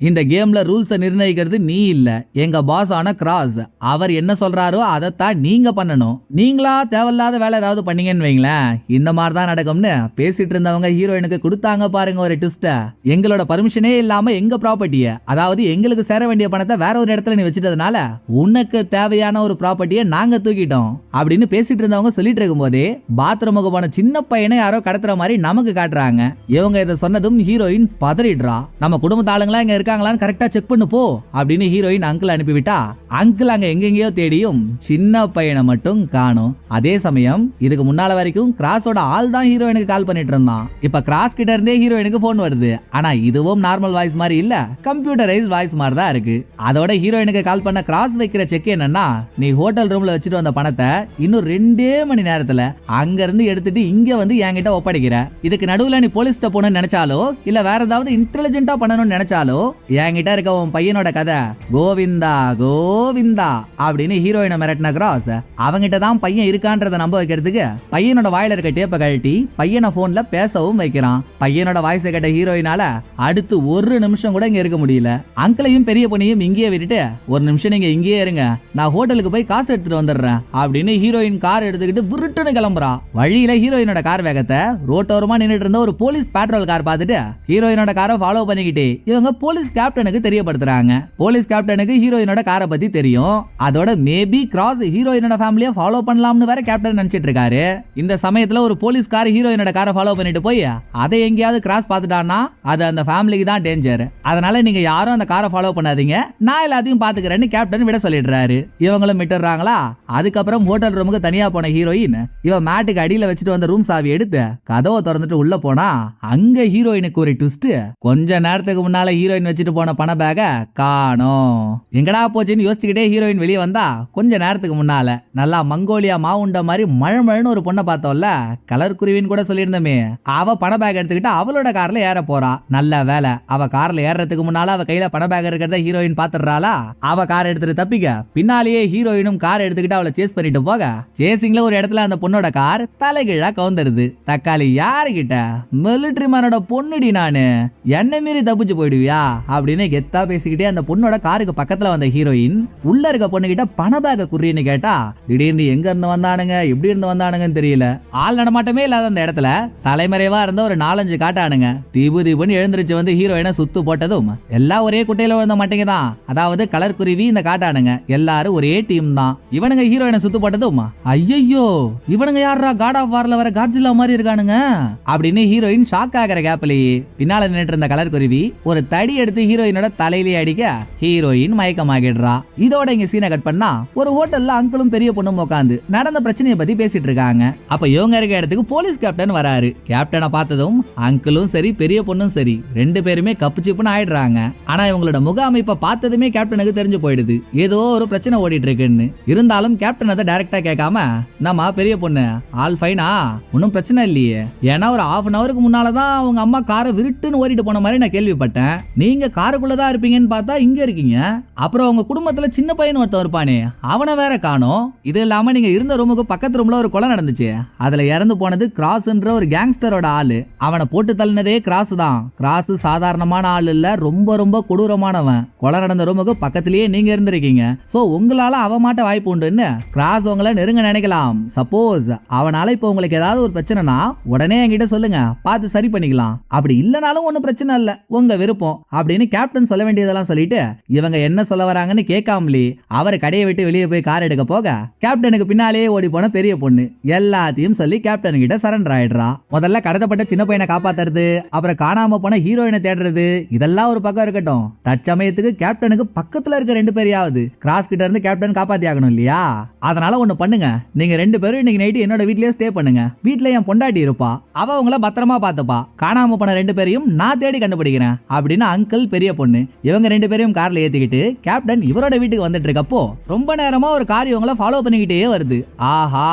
இந்த கேம்ல ரூல்ஸை நிர்ணயிக்கிறது நீ இல்ல. எங்க பாஸ் ஆன கிராஸ் அவர் என்ன சொல்றாரோ அதைத்தான் நீங்க பண்ணணும். நீங்களா தேவையில்லாத வேலை ஏதாவது பண்ணீங்கன்னு வைங்களேன். இந்த மாதிரி தான் நடக்கும்னு பேசிட்டு இருந்தவங்க ஹீரோயினுக்கு கொடுத்தாங்க பாருங்க ஒரு ட்விஸ்ட எங்களோட பர்மிஷனே இல்லாம எங்க ப்ராப்பர்ட்டிய அதாவது எங்களுக்கு சேர வேண்டிய பணத்தை வேற ஒரு இடத்துல நீ வச்சுட்டதுனால உனக்கு தேவையான ஒரு ப்ராப்பர்ட்டியை நாங்க தூக்கிட்டோம். அப்படின்னு பேசிட்டு இருந்தவங்க சொல்லிட்டு இருக்கும்போதே பாத்ரூமுக்கு போன சின்ன பையனை யாரோ கடத்துற மாதிரி நமக்கு காட்டுறாங்க. இவங்க இதை சொன்னதும் ஹீரோயின் பதறிடுறா. நம்ம குடும்ப குடும்பத்து ஆளுங்களா இங்க இருக்காங்களான்னு கரெக்டா செக் பண்ணு போ அப்படின்னு ஹீரோயின் அங்கிள் அனுப்பிவிட்டா. அங்கிள் அங்க எங்கெங்கயோ தேடியும் சின்ன பையனை மட்டும் காணும். அதே சமயம் இதுக்கு முன்னால வரைக்கும் கிராஸோட ஆள் தான் ஹீரோயினுக்கு கால் பண்ணிட்டு இருந்தான். இப்ப கிராஸ் கிட்ட இருந்தே ஹீரோயினுக்கு போன் வருது. ஆனா இதுவும் நார்மல் வாய்ஸ் மாதிரி இல்ல கம்ப்யூட்டரைஸ் வாய்ஸ் மாதிரி தான் இருக்கு. அதோட ஹீரோயினுக்கு கால் பண்ண கிராஸ் வைக்கிற செக் என்னன்னா நீ ஹோட்டல் ரூம்ல வச்சுட்டு வந்த பணத்தை இன்னும் ரெண்டே மணி நேரத்துல அங்க இருந்து எடுத்துட்டு இங்க வந்து என்கிட்ட ஒப்படைக்கிற. இதுக்கு நடுவுல நீ போலீஸ்ட போன நினைச்சாலோ இல்ல வேற ஏதாவது இன்டெலிஜென்ட்டா சொல்லணும்னு நினைச்சாலோ என்கிட்ட இருக்க உன் பையனோட கதை கோவிந்தா கோவிந்தா அப்படின்னு ஹீரோயினை மிரட்டின கிராஸ் அவங்கிட்ட தான் பையன் இருக்கான்றத நம்ப வைக்கிறதுக்கு பையனோட வாயில இருக்க டேப்பை கழட்டி பையனை போன்ல பேசவும் வைக்கிறான். பையனோட வாய்ஸை கேட்ட ஹீரோயினால அடுத்து ஒரு நிமிஷம் கூட இங்க இருக்க முடியல. அங்கிளையும் பெரிய பொண்ணையும் இங்கேயே விட்டுட்டு ஒரு நிமிஷம் நீங்க இங்கேயே இருங்க நான் ஹோட்டலுக்கு போய் காசு எடுத்துட்டு வந்துடுறேன் அப்படின்னு ஹீரோயின் கார் எடுத்துக்கிட்டு விருட்டுன்னு கிளம்புறா. வழியில ஹீரோயினோட கார் வேகத்தை ரோட்டோரமா நின்றுட்டு இருந்த ஒரு போலீஸ் பேட்ரோல் கார் பார்த்துட்டு ஹீரோயினோட காரை ஃபாலோ பண்ணிக்கிட்டு இவங்க போலீஸ் கேப்டனுக்கு தெரியப்படுத்துறாங்க. போலீஸ் கேப்டனுக்கு ஹீரோயினோட காரை பத்தி தெரியும். அதோட மேபி கிராஸ் ஹீரோயினோட ஃபேமிலியை ஃபாலோ பண்ணலாம்னு வேற கேப்டன் நினைச்சிட்டு இருக்காரு. இந்த சமயத்துல ஒரு போலீஸ் கார் ஹீரோயினோட காரை ஃபாலோ பண்ணிட்டு போய் அதை எங்கேயாவது கிராஸ் பார்த்துட்டான்னா அது அந்த ஃபேமிலிக்கு தான் டேஞ்சர் அதனால நீங்க யாரும் அந்த காரை ஃபாலோ பண்ணாதீங்க. நான் எல்லாத்தையும் பாத்துக்கிறேன்னு கேப்டன் விட சொல்லிடுறாரு. இவங்களும் விட்டுறாங்களா அதுக்கப்புறம் ஹோட்டல் ரூமுக்கு தனியா போன ஹீரோயின் இவன் மேட்டுக்கு அடியில வச்சுட்டு வந்த ரூம் சாவி எடுத்து கதவை திறந்துட்டு உள்ள போனா அங்க ஹீரோயினுக்கு ஒரு ட்விஸ்ட் கொஞ்ச நேரத்துக்கு முன்னால ஹீரோயின் வச்சுட்டு போன பண பேக காணோம். எங்கடா போச்சுன்னு யோசிச்சுக்கிட்டே ஹீரோயின் வெளியே வந்தா கொஞ்ச நேரத்துக்கு முன்னால நல்லா மங்கோலியா மாவுண்ட மாதிரி மழமழன்னு ஒரு பொண்ணை பார்த்தோம்ல கலர் குருவின்னு கூட சொல்லியிருந்தோமே. அவ பண பேக் எடுத்துக்கிட்டு அவளோட கார்ல ஏற போறா. நல்ல வேலை. அவ கார்ல ஏறதுக்கு முன்னால அவ கையில பண பேக் இருக்கிறத ஹீரோயின் பாத்துறாளா அவ கார் எடுத்துட்டு தப்பிக்க பின்னாலேயே ஹீரோயினும் கார் எடுத்துக்கிட்டு அவளை சேஸ் பண்ணிட்டு போக சேசிங்ல ஒரு இடத்துல அந்த பொண்ணோட கார் தலைகீழா கவுந்துருது. தக்காளி யாருகிட்ட? மிலிட்ரி மேனோட பொண்ணுடி நானு. என்ன மீறி தப்பு தப்பிச்சு போயிடுவியா? அப்படின்னு கெத்தா பேசிக்கிட்டே அந்த பொண்ணோட காருக்கு பக்கத்துல வந்த ஹீரோயின் உள்ள இருக்க பொண்ணுகிட்ட பண பேக குறின்னு கேட்டா திடீர்னு எங்க இருந்து வந்தானுங்க? எப்படி இருந்து வந்தானுங்கன்னு தெரியல. ஆள் நடமாட்டமே இல்லாத அந்த இடத்துல தலைமறைவா இருந்த ஒரு நாலஞ்சு காட்டானுங்க. தீபு தீபுன்னு எழுந்திருச்சு வந்து ஹீரோயினை சுத்து போட்டதும் எல்லாம் ஒரே குட்டையில விழுந்த மாட்டேங்க தான் அதாவது கலர் குருவி இந்த காட்டானுங்க. எல்லாரும் ஒரே டீம் தான். இவனுங்க ஹீரோயினை சுத்து போட்டதும் ஐயையோ இவனுங்க யாரா காட் ஆஃப் வார்ல வர காட்ஜில்லா மாதிரி இருக்கானுங்க. அப்படின்னு ஹீரோயின் ஷாக் ஆகிற கேப்லயே பின்னால நின்றுட்டு இருந்த கலர் குருவி ஒரு தடி எடுத்து ஹீரோயினோட தலையிலேயே அடிக்க ஹீரோயின் மயக்கமாகிடுறா. இதோட இங்க சீனை கட் பண்ணா ஒரு ஹோட்டல்ல அங்கிளும் பெரிய பொண்ணும் உட்காந்து நடந்த பிரச்சனையை பத்தி பேசிட்டு இருக்காங்க. அப்ப இவங்க இருக்க இடத்துக்கு போலீஸ் கேப்டன் வராரு. கேப்டனை பார்த்ததும் அங்கிளும் சரி பெரிய பொண்ணும் சரி ரெண்டு பேருமே கப்பு சிப்புன்னு ஆயிடுறாங்க. ஆனா இவங்களோட முக அமைப்பை பார்த்ததுமே கேப்டனுக்கு தெரிஞ்சு போயிடுது. ஏதோ ஒரு பிரச்சனை ஓடிட்டு இருக்குன்னு. இருந்தாலும் கேப்டன் அதை டைரக்டா கேட்காம நம்ம பெரிய பொண்ணு ஆல் ஃபைனா ஒன்றும் பிரச்சனை இல்லையே. ஏன்னா ஒரு ஹாஃப் அன் அவருக்கு முன்னாலதான் அவங்க அம்மா காரை விருட்டுன்னு ஓடிட்டு போன மாதிரி நான் கேள்விப்பட்டேன். நீங்க காருக்குள்ளதான் இருப்பீங்கன்னு பார்த்தா இங்க இருக்கீங்க. அப்புறம் உங்க குடும்பத்துல சின்ன பையன் ஒருத்தன் இருப்பானே அவனை வேற காணோம். இது இல்லாம நீங்க இருந்த ரூமுக்கு பக்கத்து ரூம்ல ஒரு கொலை நடந்துச்சு. அதுல இறந்து போனது கிராஸ்ன்ற ஒரு கேங்ஸ்டரோட ஆளு. அவனை போட்டு தள்ளினதே கிராஸ் தான். கிராஸ் சாதாரணமான ஆள் இல்ல ரொம்ப ரொம்ப கொடூரமானவன். கொலை நடந்த ரூமுக்கு பக்கத்திலேயே நீங்க இருந்திருக்கீங்க. சோ உங்களால அவ மாட்ட வாய்ப்பு உண்டுன்னு கிராஸ் உங்களை நெருங்க நினைக்கலாம். சப்போஸ் அவனால இப்போ உங்களுக்கு ஏதாவது ஒரு பிரச்சனைனா உடனே என்கிட்ட சொல்லுங்க. பார்த்து சரி பண்ணிக்கலாம். அப்படி இல்லைனாலும் ஒன்றும் பிரச்சனை இல்லை. உங்க விருப்பம் அப்படின்னு கேப்டன் சொல்ல வேண்டியதெல்லாம் சொல்லிட்டு இவங்க என்ன சொல்ல வராங்கன்னு கேட்காமலே அவர் கடையை விட்டு வெளியே போய் கார் எடுக்க போக கேப்டனுக்கு பின்னாலேயே ஓடி போன பெரிய பொண்ணு. எல்லாத்தையும் சொல்லி கேப்டன் கிட்ட சரண்டர் ஆயிடுறா. முதல்ல கடத்தப்பட்ட சின்ன பையனை காப்பாத்துறது அப்புறம் காணாம போன ஹீரோயினை தேடுறது இதெல்லாம் ஒரு பக்கம் இருக்கட்டும். தற்சமயத்துக்கு கேப்டனுக்கு பக்கத்துல இருக்க ரெண்டு பேரையாவது கிராஸ் கிட்ட இருந்து கேப்டன் காப்பாத்தி ஆகணும் இல்லையா? அதனால ஒண்ணு பண்ணுங்க. நீங்க ரெண்டு பேரும் இன்னைக்கு நைட்டு என்னோட வீட்லயே ஸ்டே பண்ணுங்க. வீட்ல என் பொண்டாட்டி இருப்பா. அவ உங்களை பத்திரமா பார்த்துப்பா. காணாம போன ரெண்டு பேரையும் நான் தேடி கண்டுபிடிக்கிறேன். அப்படின்னு அங்கிள் பெரிய பொண்ணு இவங்க ரெண்டு பேரையும் கார்ல ஏத்திக்கிட்டு கேப்டன் இவரோட வீட்டுக்கு வந்துட்டு இருக்கப்போ ரொம்ப நேரமா ஒரு கார் இவங்கள ஃபாலோ பண்ணிக்கிட்டே வருது. ஆஹா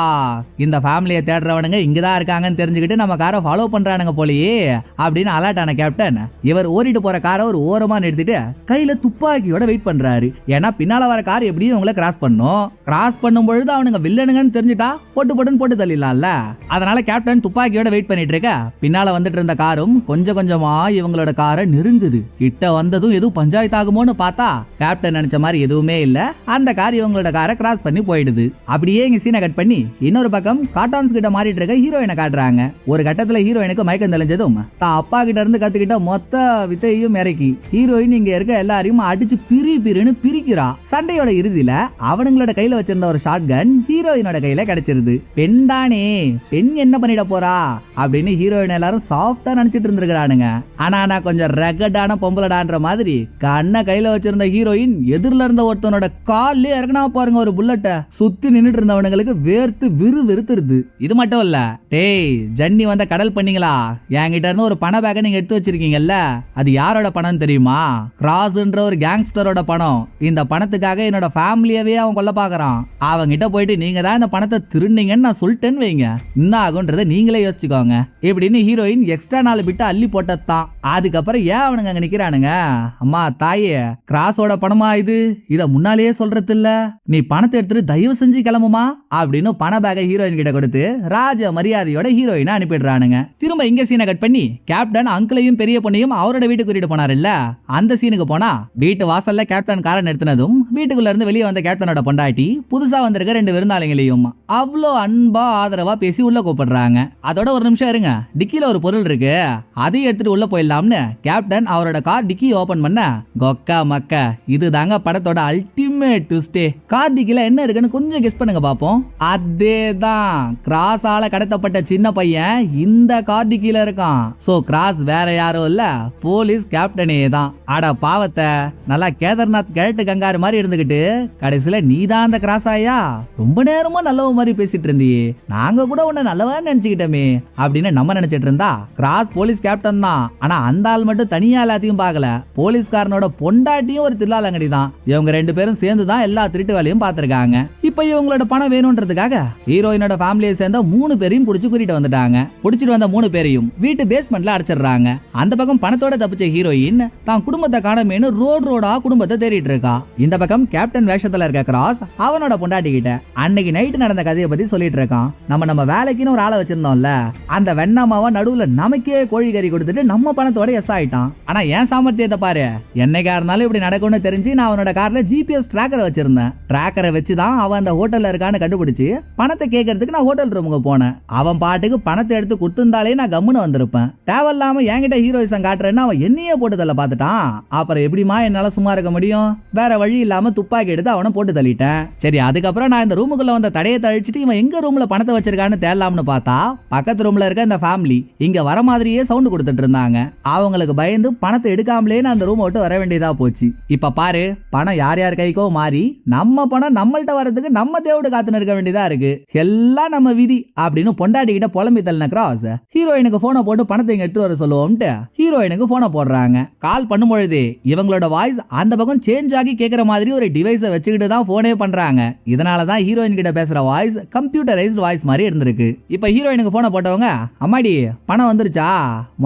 இந்த ஃபேமிலியை தேடுறவனுங்க இங்கதான் இருக்காங்கன்னு தெரிஞ்சுக்கிட்டு நம்ம காரை ஃபாலோ பண்றானுங்க போலயே அப்படின்னு அலர்ட் ஆன கேப்டன் இவர் ஓடிட்டு போற காரை ஒரு ஓரமா நிறுத்திட்டு கையில துப்பாக்கியோட வெயிட் பண்றாரு. ஏன்னா பின்னால வர கார் எப்படியும் இவங்கள கிராஸ் பண்ணும். கிராஸ் பண்ணும் பொழுது அவனுங்க வில்லனுங்கன்னு தெரிஞ்சுட்டா போட்டு போட்டுன்னு போட்டு தள்ளிடலாம்ல. அதனால கேப்டன் துப்பாக்கியோட வெயிட் பண்ணிட்டு இருக்க பின்னால வந்துட்டு இருந்த காரும் கொஞ்சம் கொஞ்சமா இவங்களோட காரை நெருங்குது கிட்ட வந்ததும் எதுவும் பஞ்சாயத்து ஆகுமோன்னு பார்த்தா கேப்டன் நினைச்ச மாதிரி எதுவுமே இல்ல. அந்த கார் இவங்களோட காரை கிராஸ் பண்ணி போயிடுது. அப்படியே இங்க சீனை கட் பண்ணி இன்னொரு பக்கம் காட்டான்ஸ் கிட்ட மாறிட்டு இருக்க ஹீரோயினை காட்டுறாங்க. ஒரு கட்டத்துல ஹீரோயினுக்கு மயக்கம் தெளிஞ்சதும் தான் அப்பா கிட்ட இருந்து கத்துக்கிட்ட மொத்த வித்தையும் இறக்கி ஹீரோயின் இங்க இருக்க எல்லாரையும் அடிச்சு பிரி பிரின்னு பிரிக்கிறா. சண்டையோட இறுதியில அவனுங்களோட கையில வச்சிருந்த ஒரு ஷார்ட் கன் ஹீரோயினோட கையில கிடைச்சிருது. பெண் தானே பெண் என்ன பண்ணிட போறா? அப்படின்னு ஹீரோயின் எல்லாரும் சாஃப்டா நினைச்சிட்டு இருந்திருக்கிறானுங்க. ஆனா நான் கொஞ்சம் ரெகடான பொம்பளடான்ற மாதிரி கண்ணை கையில வச்சிருந்த ஹீரோயின் எதிரில இருந்த ஒருத்தனோட கால்ல இறங்கினா பாருங்க ஒரு புல்லட்டை சுத்தி நின்னுட்டு இருந்தவனுங்களுக்கு வேர்த்து விறு வெறுத்துருது. இது மட்டும் இல்ல. டேய் ஜன்னி வந்த கடல் பண்ணீங்களா? என்கிட்ட இருந்து ஒரு பண பேக்கை நீங்க எடுத்து வச்சிருக்கீங்கல்ல? அது யாரோட பணம் தெரியுமா? கிராஸ்ன்ற ஒரு கேங்ஸ்டரோட பணம். இந்த பணத்துக்காக என்னோட ஃபேமிலியவே அவன் கொல்ல பாக்குறான். அவங்கிட்ட போயிட்டு நீங்க தான் இந்த பணத்தை திருநீங்கன்னு நான் சொல்லிட்டேன்னு வைங்க. என்ன ஆகுன்றதை நீங்களே யோசிச்சுக்கோங்க. இப்படின்னு ஹீரோயின் எக்ஸ்ட்ரா நாலு பிட்டு அள்ளி போட்டதான் அதுக்கப்புறம் ஏன் அவனுங்க அங்க நிக்கிறானுங்க. அம்மா தாயே கிராஸோட பணமா இது? இத முன்னாலேயே சொல்றது இல்ல நீ பணத்தை எடுத்துட்டு தயவு செஞ்சு கிளம்புமா? அப்படின்னு பண பேக ஹீரோயின் கிட்ட கொடுத்து ராஜ மரியாதையோட ஹீரோயினை அனுப்பிடுறானுங்க. திரும்ப இங்க சீனை கட் பண்ணி கேப்டன் அங்கிளையும் பெரிய பொண்ணையும் அவரோட வீட்டுக்கு கூட்டிட்டு போனாருல்ல? அந்த சீனுக்கு போனா வீட்டு வாசல்ல கேப்டன் காரை நிறுத்தினதும் வீட்டுக்குள்ள இருந்து வெளியே வந்த கேப்டனோட பொண்டாட்டி புதுசா வந்திருக்க ரெண்டு விருந்தாளிங்களையும் அவ்வளோ அன்பா ஆதரவா பேசி உள்ள கூப்பிடுறாங்க. அதோட ஒரு நிமிஷம் இருங்க. டிக்கில ஒரு பொருள் இருக்கு. அதையும் எடுத்துட்டு உள்ள போயிடலாம்னு கேப்டன் அவரோட கார் டிக்கி ஓபன் பண்ண கொக்கா மக்க இதுதாங்க படத்தோட அல்டிமேட் ட்விஸ்டே கார் டிக்கில என்ன இருக்குன்னு கொஞ்சம் கெஸ் பண்ணுங்க பாப்போம். அதேதான் கிராஸ் ஆல கடத்தப்பட்ட சின்ன பையன் இந்த கார் டிக்கில இருக்கான். சோ கிராஸ் வேற யாரும் இல்ல போலீஸ் கேப்டனே தான். அட பாவத்தை நல்லா கேதார்நாத் கேட்டு கங்காரு மாதிரி இருந்துகிட்டு கடைசியில நீ தான் அந்த கிராஸ் ஆயா? ரொம்ப நேரமா நல்லவ மாதிரி பேசிட்டு இருந்தியே. நாங்க கூட உன்னை நல்லவா நினைச்சுக்கிட்டோமே. அப்படின்னு நம்ம நினைச்சிட்டு இருந்தா கிராஸ் போலீஸ் கேப்டன் தான். ஆனா அந்த ஆள் மட்டும் தனி தனியா எல்லாத்தையும் பார்க்கல. போலீஸ்காரனோட பொண்டாட்டியும் ஒரு தில்லாலங்கடி தான். இவங்க ரெண்டு பேரும் சேர்ந்து தான் எல்லா திருட்டு வேலையும் பார்த்திருக்காங்க. இப்போ இவங்களோட பணம் வேணும்ன்றதுக்காக ஹீரோயினோட ஃபேமிலியை சேர்ந்த மூணு பேரையும் பிடிச்சி கூட்டிட்டு வந்துட்டாங்க. பிடிச்சிட்டு வந்த மூணு பேரையும் வீட்டு பேஸ்மெண்ட்ல அடைச்சிடுறாங்க. அந்த பக்கம் பணத்தோட தப்பிச்ச ஹீரோயின் தான் குடும்பத்தை காணமேனு ரோடு ரோடா குடும்பத்தை தேடிட்டு இருக்கா. இந்த பக்கம் கேப்டன் வேஷத்துல இருக்க கிராஸ் அவனோட பொண்டாட்டி கிட்ட அன்னைக்கு நைட்டு நடந்த கதையை பத்தி சொல்லிட்டு இருக்கான். நம்ம நம்ம வேலைக்குன்னு ஒரு ஆளை வச்சிருந்தோம்ல. அந்த வெண்ணாமாவை நடுவுல நமக்கே கோழி கறி கொடுத்துட்டு நம்ம பணத்தோட எஸ் ஆயிட்டான். ஆனா என் சாமர்த்தியத்தை பாரு. என்னைக்கா இருந்தாலும் இப்படி நடக்கும்னு தெரிஞ்சு நான் அவனோட கார்ல ஜிபிஎஸ் டிராக்கரை வச்சிருந்தேன். டிராக்கரை வச்சு தான் அவன் அந்த ஹோட்டல்ல இருக்கான்னு கண்டுபிடிச்சு பணத்தை கேட்கறதுக்கு நான் ஹோட்டல் ரூமுக்கு போனேன். அவன் பாட்டுக்கு பணத்தை எடுத்து கொடுத்திருந்தாலே நான் கம்முன்னு வந்திருப்பேன். தேவையில்லாம என்கிட்ட ஹீரோயிசம் காட்டுறேன்னு அவன் என்னையே போட்டு தள்ள பார்த்துட்டான். அப்புறம் எப்படிமா என்னால சும்மா இருக்க முடியும்? வேற வழி இல்லாம துப்பாக்கி எடுத்து அவனை போட்டு தள்ளிட்டேன். சரி அதுக்கப்புறம் நான் இந்த ரூமுக்குள்ள வந்த தடையை தழிச்சிட்டு இவன் எங்க ரூம்ல பணத்தை வச்சிருக்கான்னு தேடலாம்னு பார்த்தா பக்கத்து ரூம்ல இருக்க இந்த ஃபேமிலி இங்க வர மாதிரியே சவுண்ட் கொடுத்துட்டு இருந்தாங்க. அவங்களுக்கு பயந்து பணத்தை எடுக்காமலே நான் அந்த ரூம் விட்டு வர வேண்டியதா போச்சு. இப்ப பாரு பணம் யார் யார் கைக்கோ மாறி நம்ம பணம் நம்மள்ட்ட வரதுக்கு நம்ம தேவோட காத்துன்னு இருக்க வேண்டியதா இருக்கு. எல்லாம் நம்ம விதி அப்படின்னு பொண்டாட்டிக்கிட்ட புலம்பி தள்ளின கிராஸ் ஹீரோயினுக்கு போனை போட்டு பணத்தை இங்க எடுத்து வர சொல்லுவோம்ட்டு ஹீரோயினுக்கு போனை போடுறாங்க. கால் பண்ணும் பொழுது இவங்களோட வாய்ஸ் அந்த பக்கம் சேஞ்ச் ஆகி கேட்குற மாதிரி ஒரு டிவைஸை வச்சுக்கிட்டு தான் ஃபோனே பண்றாங்க. இதனால தான் ஹீரோயின் கிட்ட பேசுற வாய்ஸ் கம்ப்யூட்டரைஸ்டு வாய்ஸ் மாதிரி இருந்திருக்கு. இப்போ ஹீரோயினுக்கு ஃபோனை போட்டவங்க அம்மாடி பணம் வந்துருச்சா?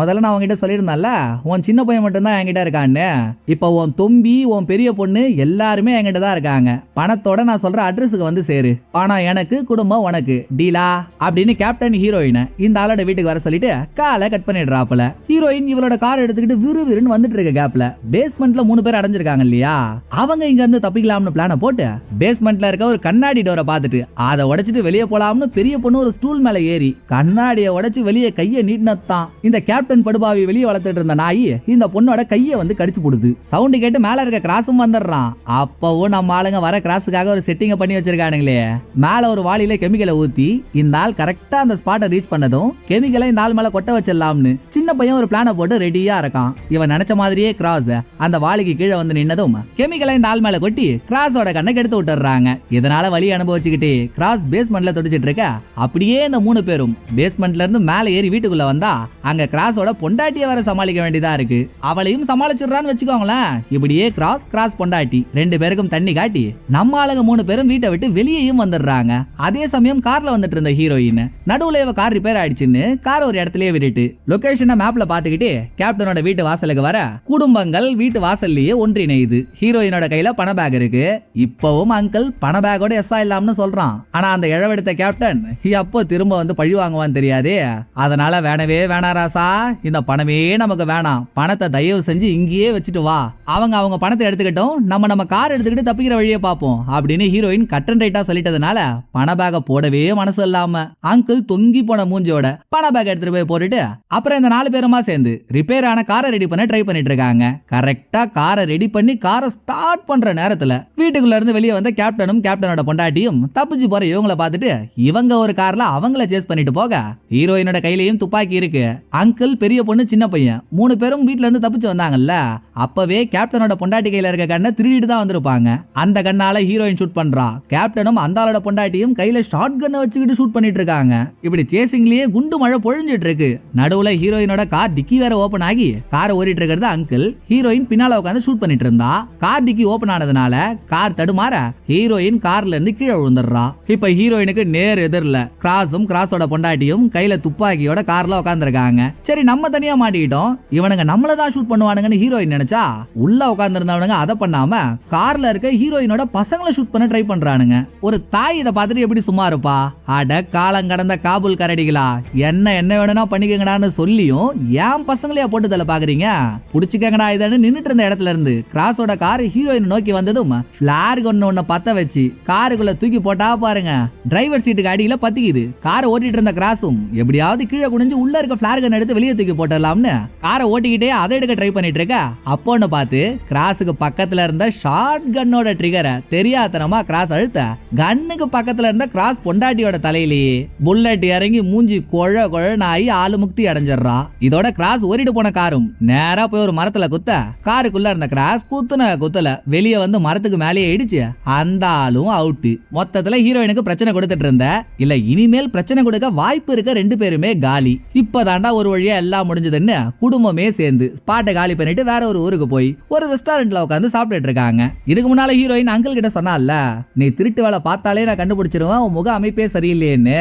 முதல்ல நான் உங்ககிட்ட சொல்லியிருந்தேன்ல உன் சின்ன பையன் மட்டும்தான் என்கிட்ட இருக்கான்னு. இப்போ உன் தொம்பி உன் பெரிய பொண்ணு எல்லாருமே என்கிட்ட தான் இருக்காங்க. பணத்தோட நான் சொல்ற அட்ரஸுக்கு வந்து சேரு. பணம் எனக்கு குடும்பம் உனக்கு. டீலா? அப்படின்னு கேப்டன் ஹீரோயினை இந்த ஆளோட வீட்டுக்கு வர சொல்லிட்டு காலை கட் பண்ணிடுறாப்புல. ஹீரோயின் இவளோட கார் எடுத்துக்கிட்டு விறுவிறுன்னு வந்துட்டு இருக்க கேப்ல பேஸ்மெண்ட்ல மூணு பேர் அடைஞ்சிருக்காங்க இல்லையா? அவங்க இங்க இருந்து தப்பிக்கலாம்னு பிளான போட்டு பேஸ்மெண்ட்ல இருக்க ஒரு கண்ணாடி டோரை பார்த்துட்டு அதை உடைச்சிட்டு வெளியே போலாம்னு பெரிய பொண்ணு ஒரு ஸ்டூல் மேல ஏறி கண்ணாடியை உடைச்சு வெளியே கையை நீட்டினதான் இந்த கேப்டன் படுபாவி வெளியே வளர்த்துட்டு இருந்த நாய் இந்த பொண்ணோட கையை வந்து கடிச்சு போடுது. சவுண்டு கேட்டு மேல இருக்க கிராஸும் வந்துடுறான். அப்பவும் நம்ம ஆளுங்க வர கிராஸுக்காக ஒரு செட்டிங்க பண்ணி வச்சிருக்கானுங்களே. மேல ஒரு வாளியில கெமிக்கலை ஊத்தி இந்த ஆள் கரெக்டா அந்த ஸ்பாட்டை ரீச் பண்ணதும் கெமிக்கலை இந்த ஆள் மேல கொட்ட வச்சிடலாம்னு சின்ன பையன் ஒரு பிளானை போட்டு ரெடியா இருக்கான். இவன் நினைச்ச மாதிரியே கிராஸ் அந்த வாளிக்கு கீழே வந்து நின்னதும் கெமிக்கலை இந்த ஆள் மேல கொட்டி கிராஸோட கண்ணை கெடுத்து விட்டுறாங்க இதனால வழி அனுபவிச்சுக்கிட்டு கிராஸ் பேஸ்மெண்ட்ல துடிச்சிட்டு இருக்க அப்படியே இந்த மூணு பேரும் பேஸ்மெண்ட்ல இருந்து மேல ஏறி வீட்டுக்குள்ள வந்தா அங்க கிராஸோட பொண்டாட்டிய வர சமாளிக்க வேண்டியதா இருக்கு. அவளையும் சமாளிச்சிடுறான்னு வச்சுக்கோங்களேன். இப்படியே கிராஸ் கிராஸ் பொண்டாட்டி ரெண்டு பேருக்கும் தண்ணி காட்டி நம்ம ஆளுங்க மூணு பேரும் வீட்டை விட்டு வெளியேயும் வந்துடுறாங்க. அதே சமயம் கார்ல வந்துட்டு இருந்த ஹீரோயின் நடுவுல இவ கார் ரிப்பேர் ஆயிடுச்சுன்னு கார் ஒரு இடத்துலயே விட்டுட்டு லொகேஷனை மேப்ல பாத்துக்கிட்டு கேப்டனோட வீட்டு வாசலுக்கு வர குடும்பங்கள் வீட்டு வாசல்லையே ஒன்றிணையுது. ஹீரோயினோட கையில பண பேக் இருக்கு. இப்பவும் அங்கிள் பண பேக்கோட எஸ்ஸா இல்லாமனு சொல்றான். ஆனா அந்த இழவெடுத்த கேப்டன் அப்போ திரும்ப வந்து பழி வாங்குவான்னு தெரியாதே. அதனால வேணவே வேணா ராசா. இந்த பணமே நமக்கு வேணாம். பணத்தை தயவு செஞ்சு இங்கேயே வச்சுட்டு வா. அவங்க அவங்க பணத்தை எடுத்துக்கிட்டோம் நம்ம நம்ம கார் எடுத்துக்கிட்டு தப்பிக்கிற வழியை பார்ப்போம் அப்படின்னு ஹீரோயின் கட்டன் ரைட்டா சொல்லிட்டதுனால பண பேக போடவே மனசு இல்லாம அங்கிள் தொங்கி போன மூஞ்சியோட பண பேக் எடுத்துட்டு போய் போட்டுட்டு அப்புறம் இந்த நாலு பேருமா சேர்ந்து ரிப்பேர் ஆன காரை ரெடி பண்ண ட்ரை பண்ணிட்டு இருக்காங்க. கரெக்டா காரை ரெடி பண்ணி காரை ஸ்டார்ட் பண்ற நேரத்துல வீட்டுக்குள்ள இருந்து வெளியே வந்த கேப்டனும் கேப்டனோட பொண்டாட்டியும் தப்பிச்சு போற இவங்கள பார்த்துட்டு இவங்க ஒரு கார்ல அவங்கள சேஸ் பண்ணிட்டு போக ஹீரோயினோட கையிலயும் துப்பாக்கி இருக்கு. அங்கிள் பெரிய பொண்ணு சின்ன பையன் மூணு பேரும் வீட்ல வீட்டிலேருந்து தப்பிச்சு வந்தாங்கல்ல? அப்பவே கேப்டனோட பொண்டாட்டி கையில் இருக்க கண்ணை திருடிட்டு தான் வந்திருப்பாங்க. அந்த கண்ணால ஹீரோயின் ஷூட் பண்றா. கேப்டனும் அந்த பொண்டாட்டியும் கையில ஷார்ட் கன்னை வச்சுக்கிட்டு ஷூட் பண்ணிட்டு இருக்காங்க. இப்படி சேசிங்லயே குண்டு மழை பொழிஞ்சிட்டு இருக்கு. நடுவுல ஹீரோயினோட கார் டிக்கி வேற ஓபன் ஆகி கார் ஓடிட்டு இருக்கிறது அங்கிள் ஹீரோயின் பின்னால உட்காந்து ஷூட் பண்ணிட்டு இருந்தா. கார் டிக்கி ஓபன் ஆனதுனால கார் தடுமாற ஹீரோயின் கார்ல இருந்து கீழே விழுந்துடுறா. இப்ப ஹீரோயினுக்கு நேர் எதிரில் கிராஸும் கிராஸோட பொண்டாட்டியும் கையில துப்பாக்கியோட கார்ல உட்காந்துருக்காங்க சரி நம்ம தனியா மாட்டிக்கிட்டோம். இவனுங்க நம்மள தான் ஷூட் பண்ணுவானுங்கன்னு ஹீரோயின் நினைச்சா உள்ள உட்காந்துருந்தவனுங்க அதை பண்ணாம கார்ல இருக்க ஹீரோயினோட பசங்களை ஷூட் பண்ண ட்ரை பண்றானுங்க. ஒரு தாய் இதை பார்த்துட்டு எப்படி சும்மா இருப்பா? அட காலம் கடந்த காபூல் கரடிகளா? என்ன என்ன வேணும்னா பண்ணிக்கங்கடான்னு சொல்லியும் ஏன் பசங்களையா போட்டு தலை பாக்குறீங்க புடிச்சுக்கங்கடா இதன்னு நின்னுட்டு இருந்த இடத்துல இருந்து கிராஸோட கார் ஹீரோயின் நோக்கி வந்ததும் பிளார் ஒன்னு ஒண்ணு பத்த வச்சு காருக்குள்ள தூக்கி போட்டா பாருங்க டிரைவர் சீட்டுக்கு அடியில பத்திக்குது. காரை ஓட்டிட்டு இருந்த கிராஸும் எப்படியாவது கீழே குனிஞ்சு உள்ள இருக்க பிளார்கன் எடுத்து வெளியே தூக்கி போட்டுடலாம்னு காரை ஓட்டிக்கிட்டு அதை எடுக்க ட்ரை பண்ணிட்டு இருக்க அப்போன்னு பார்த்து கிராஸுக்கு பக்கத்துல இருந்த ஷார்ட் கன்னோட ட்ரிகரை தெரியாதனமா கிராஸ் அழுத்த. கன்னுக்கு பக்கத்துல இருந்த கிராஸ் பொண்டாட்டியோட தலையிலேயே புல்லட் இறங்கி மூஞ்சி கொழ கொழன்னு ஆகி ஆளு முக்தி அடைஞ்சிடுறான். இதோட கிராஸ் ஓடிட்டு போன காரும். நேரா போய் ஒரு மரத்துல குத்த. காருக்குள்ள இருந்த கிராஸ் குத்துன குத்துல வெளியே வந்து மரத்துக்கு மேலேயே இடிச்சு அந்த ஆளும் அவுட்டு மொத்தத்துல ஹீரோயினுக்கு பிரச்சனை கொடுத்துட்டு இருந்த. இல்ல இனிமேல் பிரச்சனை கொடுக்க வாய்ப்பு இருக்க ரெண்டு பேருமே காலி. இப்பதாண்டா ஒரு வழியா எல்லாம் முடிஞ்சதுன்னு குடும்பமே சேர்ந்து ஸ்பாட்டை காலி பண்ணிட்டு வேற ஒரு ஊருக்கு போய் ஒரு ரெஸ்டாரண்ட்ல உட்காந்து சாப்பிட்டுட்டு இருக்காங்க. இதுக்கு முன்னால ஹீரோயின் அங்கிள் கிட்ட சொன்னால நீ திருட்டு வேலை பார்த்தாலே நான் கண்டுபிடிச்சிருவேன் உன் முக அமைப்பே சரியில்லையேன்னு.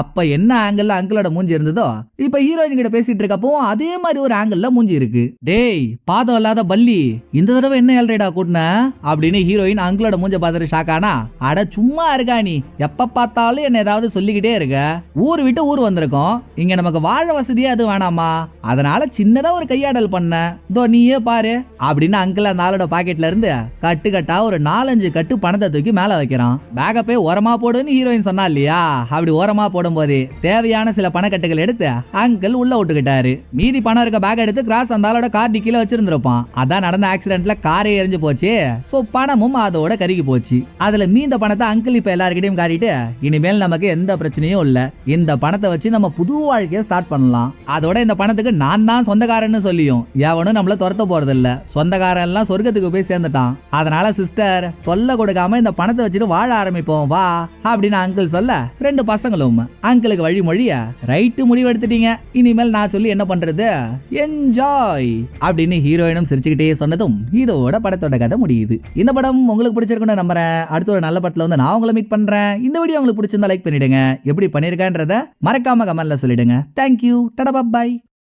அப்ப என்ன ஆங்கிள் அங்கிளோட மூஞ்சி இருந்ததோ இப்ப ஹீரோயின் கிட்ட பேசிட்டு இருக்கப்போ அதே மாதிரி ஒரு ஆங்கிள் மூஞ்சி இருக்கு. டேய் பாதம் இல்லாத பல்லி இந்த தடவை என்ன ஏழ்றைடா கூட்டின? அப்படின்னு ஹீரோயின் அங்கிளோட மூஞ்ச பார்த்துட்டு ஷாக் ஆனா அட சும்மா இருக்கா நீ? எப்ப பார்த்தாலும் என்ன ஏதாவது சொல்லிக்கிட்டே இருக்க. ஊர் விட்டு ஊர் வந்திருக்கோம். இங்க நமக்கு வாழ வசதியே அது வேணாமா? அதனால சின்னதா ஒரு கையாடல் பண்ண. தோ நீயே பாரு. அப்படின்னு அங்கிள் அந்த ஆளோட பாக்கெட்ல இருந்து கட்டு கட்டா ஒரு நாலஞ்சு கட்டு பணத்தை தூக்கி மேல வைக்கிறான். பேக போய் ஓரமா போடுன்னு ஹீரோயின் சொன்னா இல்லையா? அப்படி ஓரமா போடும்போது தேவையான சில பணக்கட்டுகள் எடுத்து அங்கிள் உள்ள விட்டுக்கிட்டாரு. மீதி பணம் இருக்க பேக் எடுத்து கிராஸ் அந்த ஆளோட கார் டிக்கில வச்சிருந்திருப்பான். அதான் நடந்த ஆக்சிடென்ட்ல காரே எரிஞ்சு போச்சு. சோ பணமும் அதோட கருகி போச்சு. அதுல மீந்த பணத்தை அங்கிள் இப்ப எல்லார்கிட்டயும் காட்டிட்டு இனிமேல் நமக்கு எந்த பிரச்சனையும் இல்ல. இந்த பணத்தை வச்சு நம்ம புது வாழ்க்கைய ஸ்டார்ட் பண்ணலாம். அதோட இந்த பணத்துக்கு நான் தான் சொந்தக்காரன்னு சொல்லியும் எவனும் நம்மள துரத்த போறதில்ல. சொந்தக்காரன் எல்லாம் சொர்க்கத்துக்கு போய் சேர்ந்துட்டான். அதனால சிஸ்டர் தொல்லை கொடுக்காம இந்த பணத்தை வச்சுட்டு வாழ ஆரம்பிப்போம் வா அப்படின்னு அங்கிள் சொல்ல ரெண்டு பசங்களும் அங்கிளுக்கு வழிமொழிய ரைட்டு முடிவு எடுத்துட்டீங்க. இனிமேல் நான் சொல்லி என்ன பண்றது? என்ஜாய் அப்படின்னு ஹீரோயினும் சிரிச்சுக்கிட்டே சொன்னதும் இதோட படத்தோட கதை முடியுது. இந்த படம் உங்களுக்கு பிடிச்சிருக்குன்னு நம்புறேன். அடுத்த ஒரு நல்ல படத்துல வந்து நான் உங்களை மீட் பண்றேன். இந்த வீடியோ உங்களுக்கு பிடிச்சிருந்தா லைக் பண்ணிடுங்க. எப்படி பண்ணிருக்கேன்றத மறக்காம கமெண்ட்ல சொல்லிடுங்க. தேங்க்யூ டடபா பாய்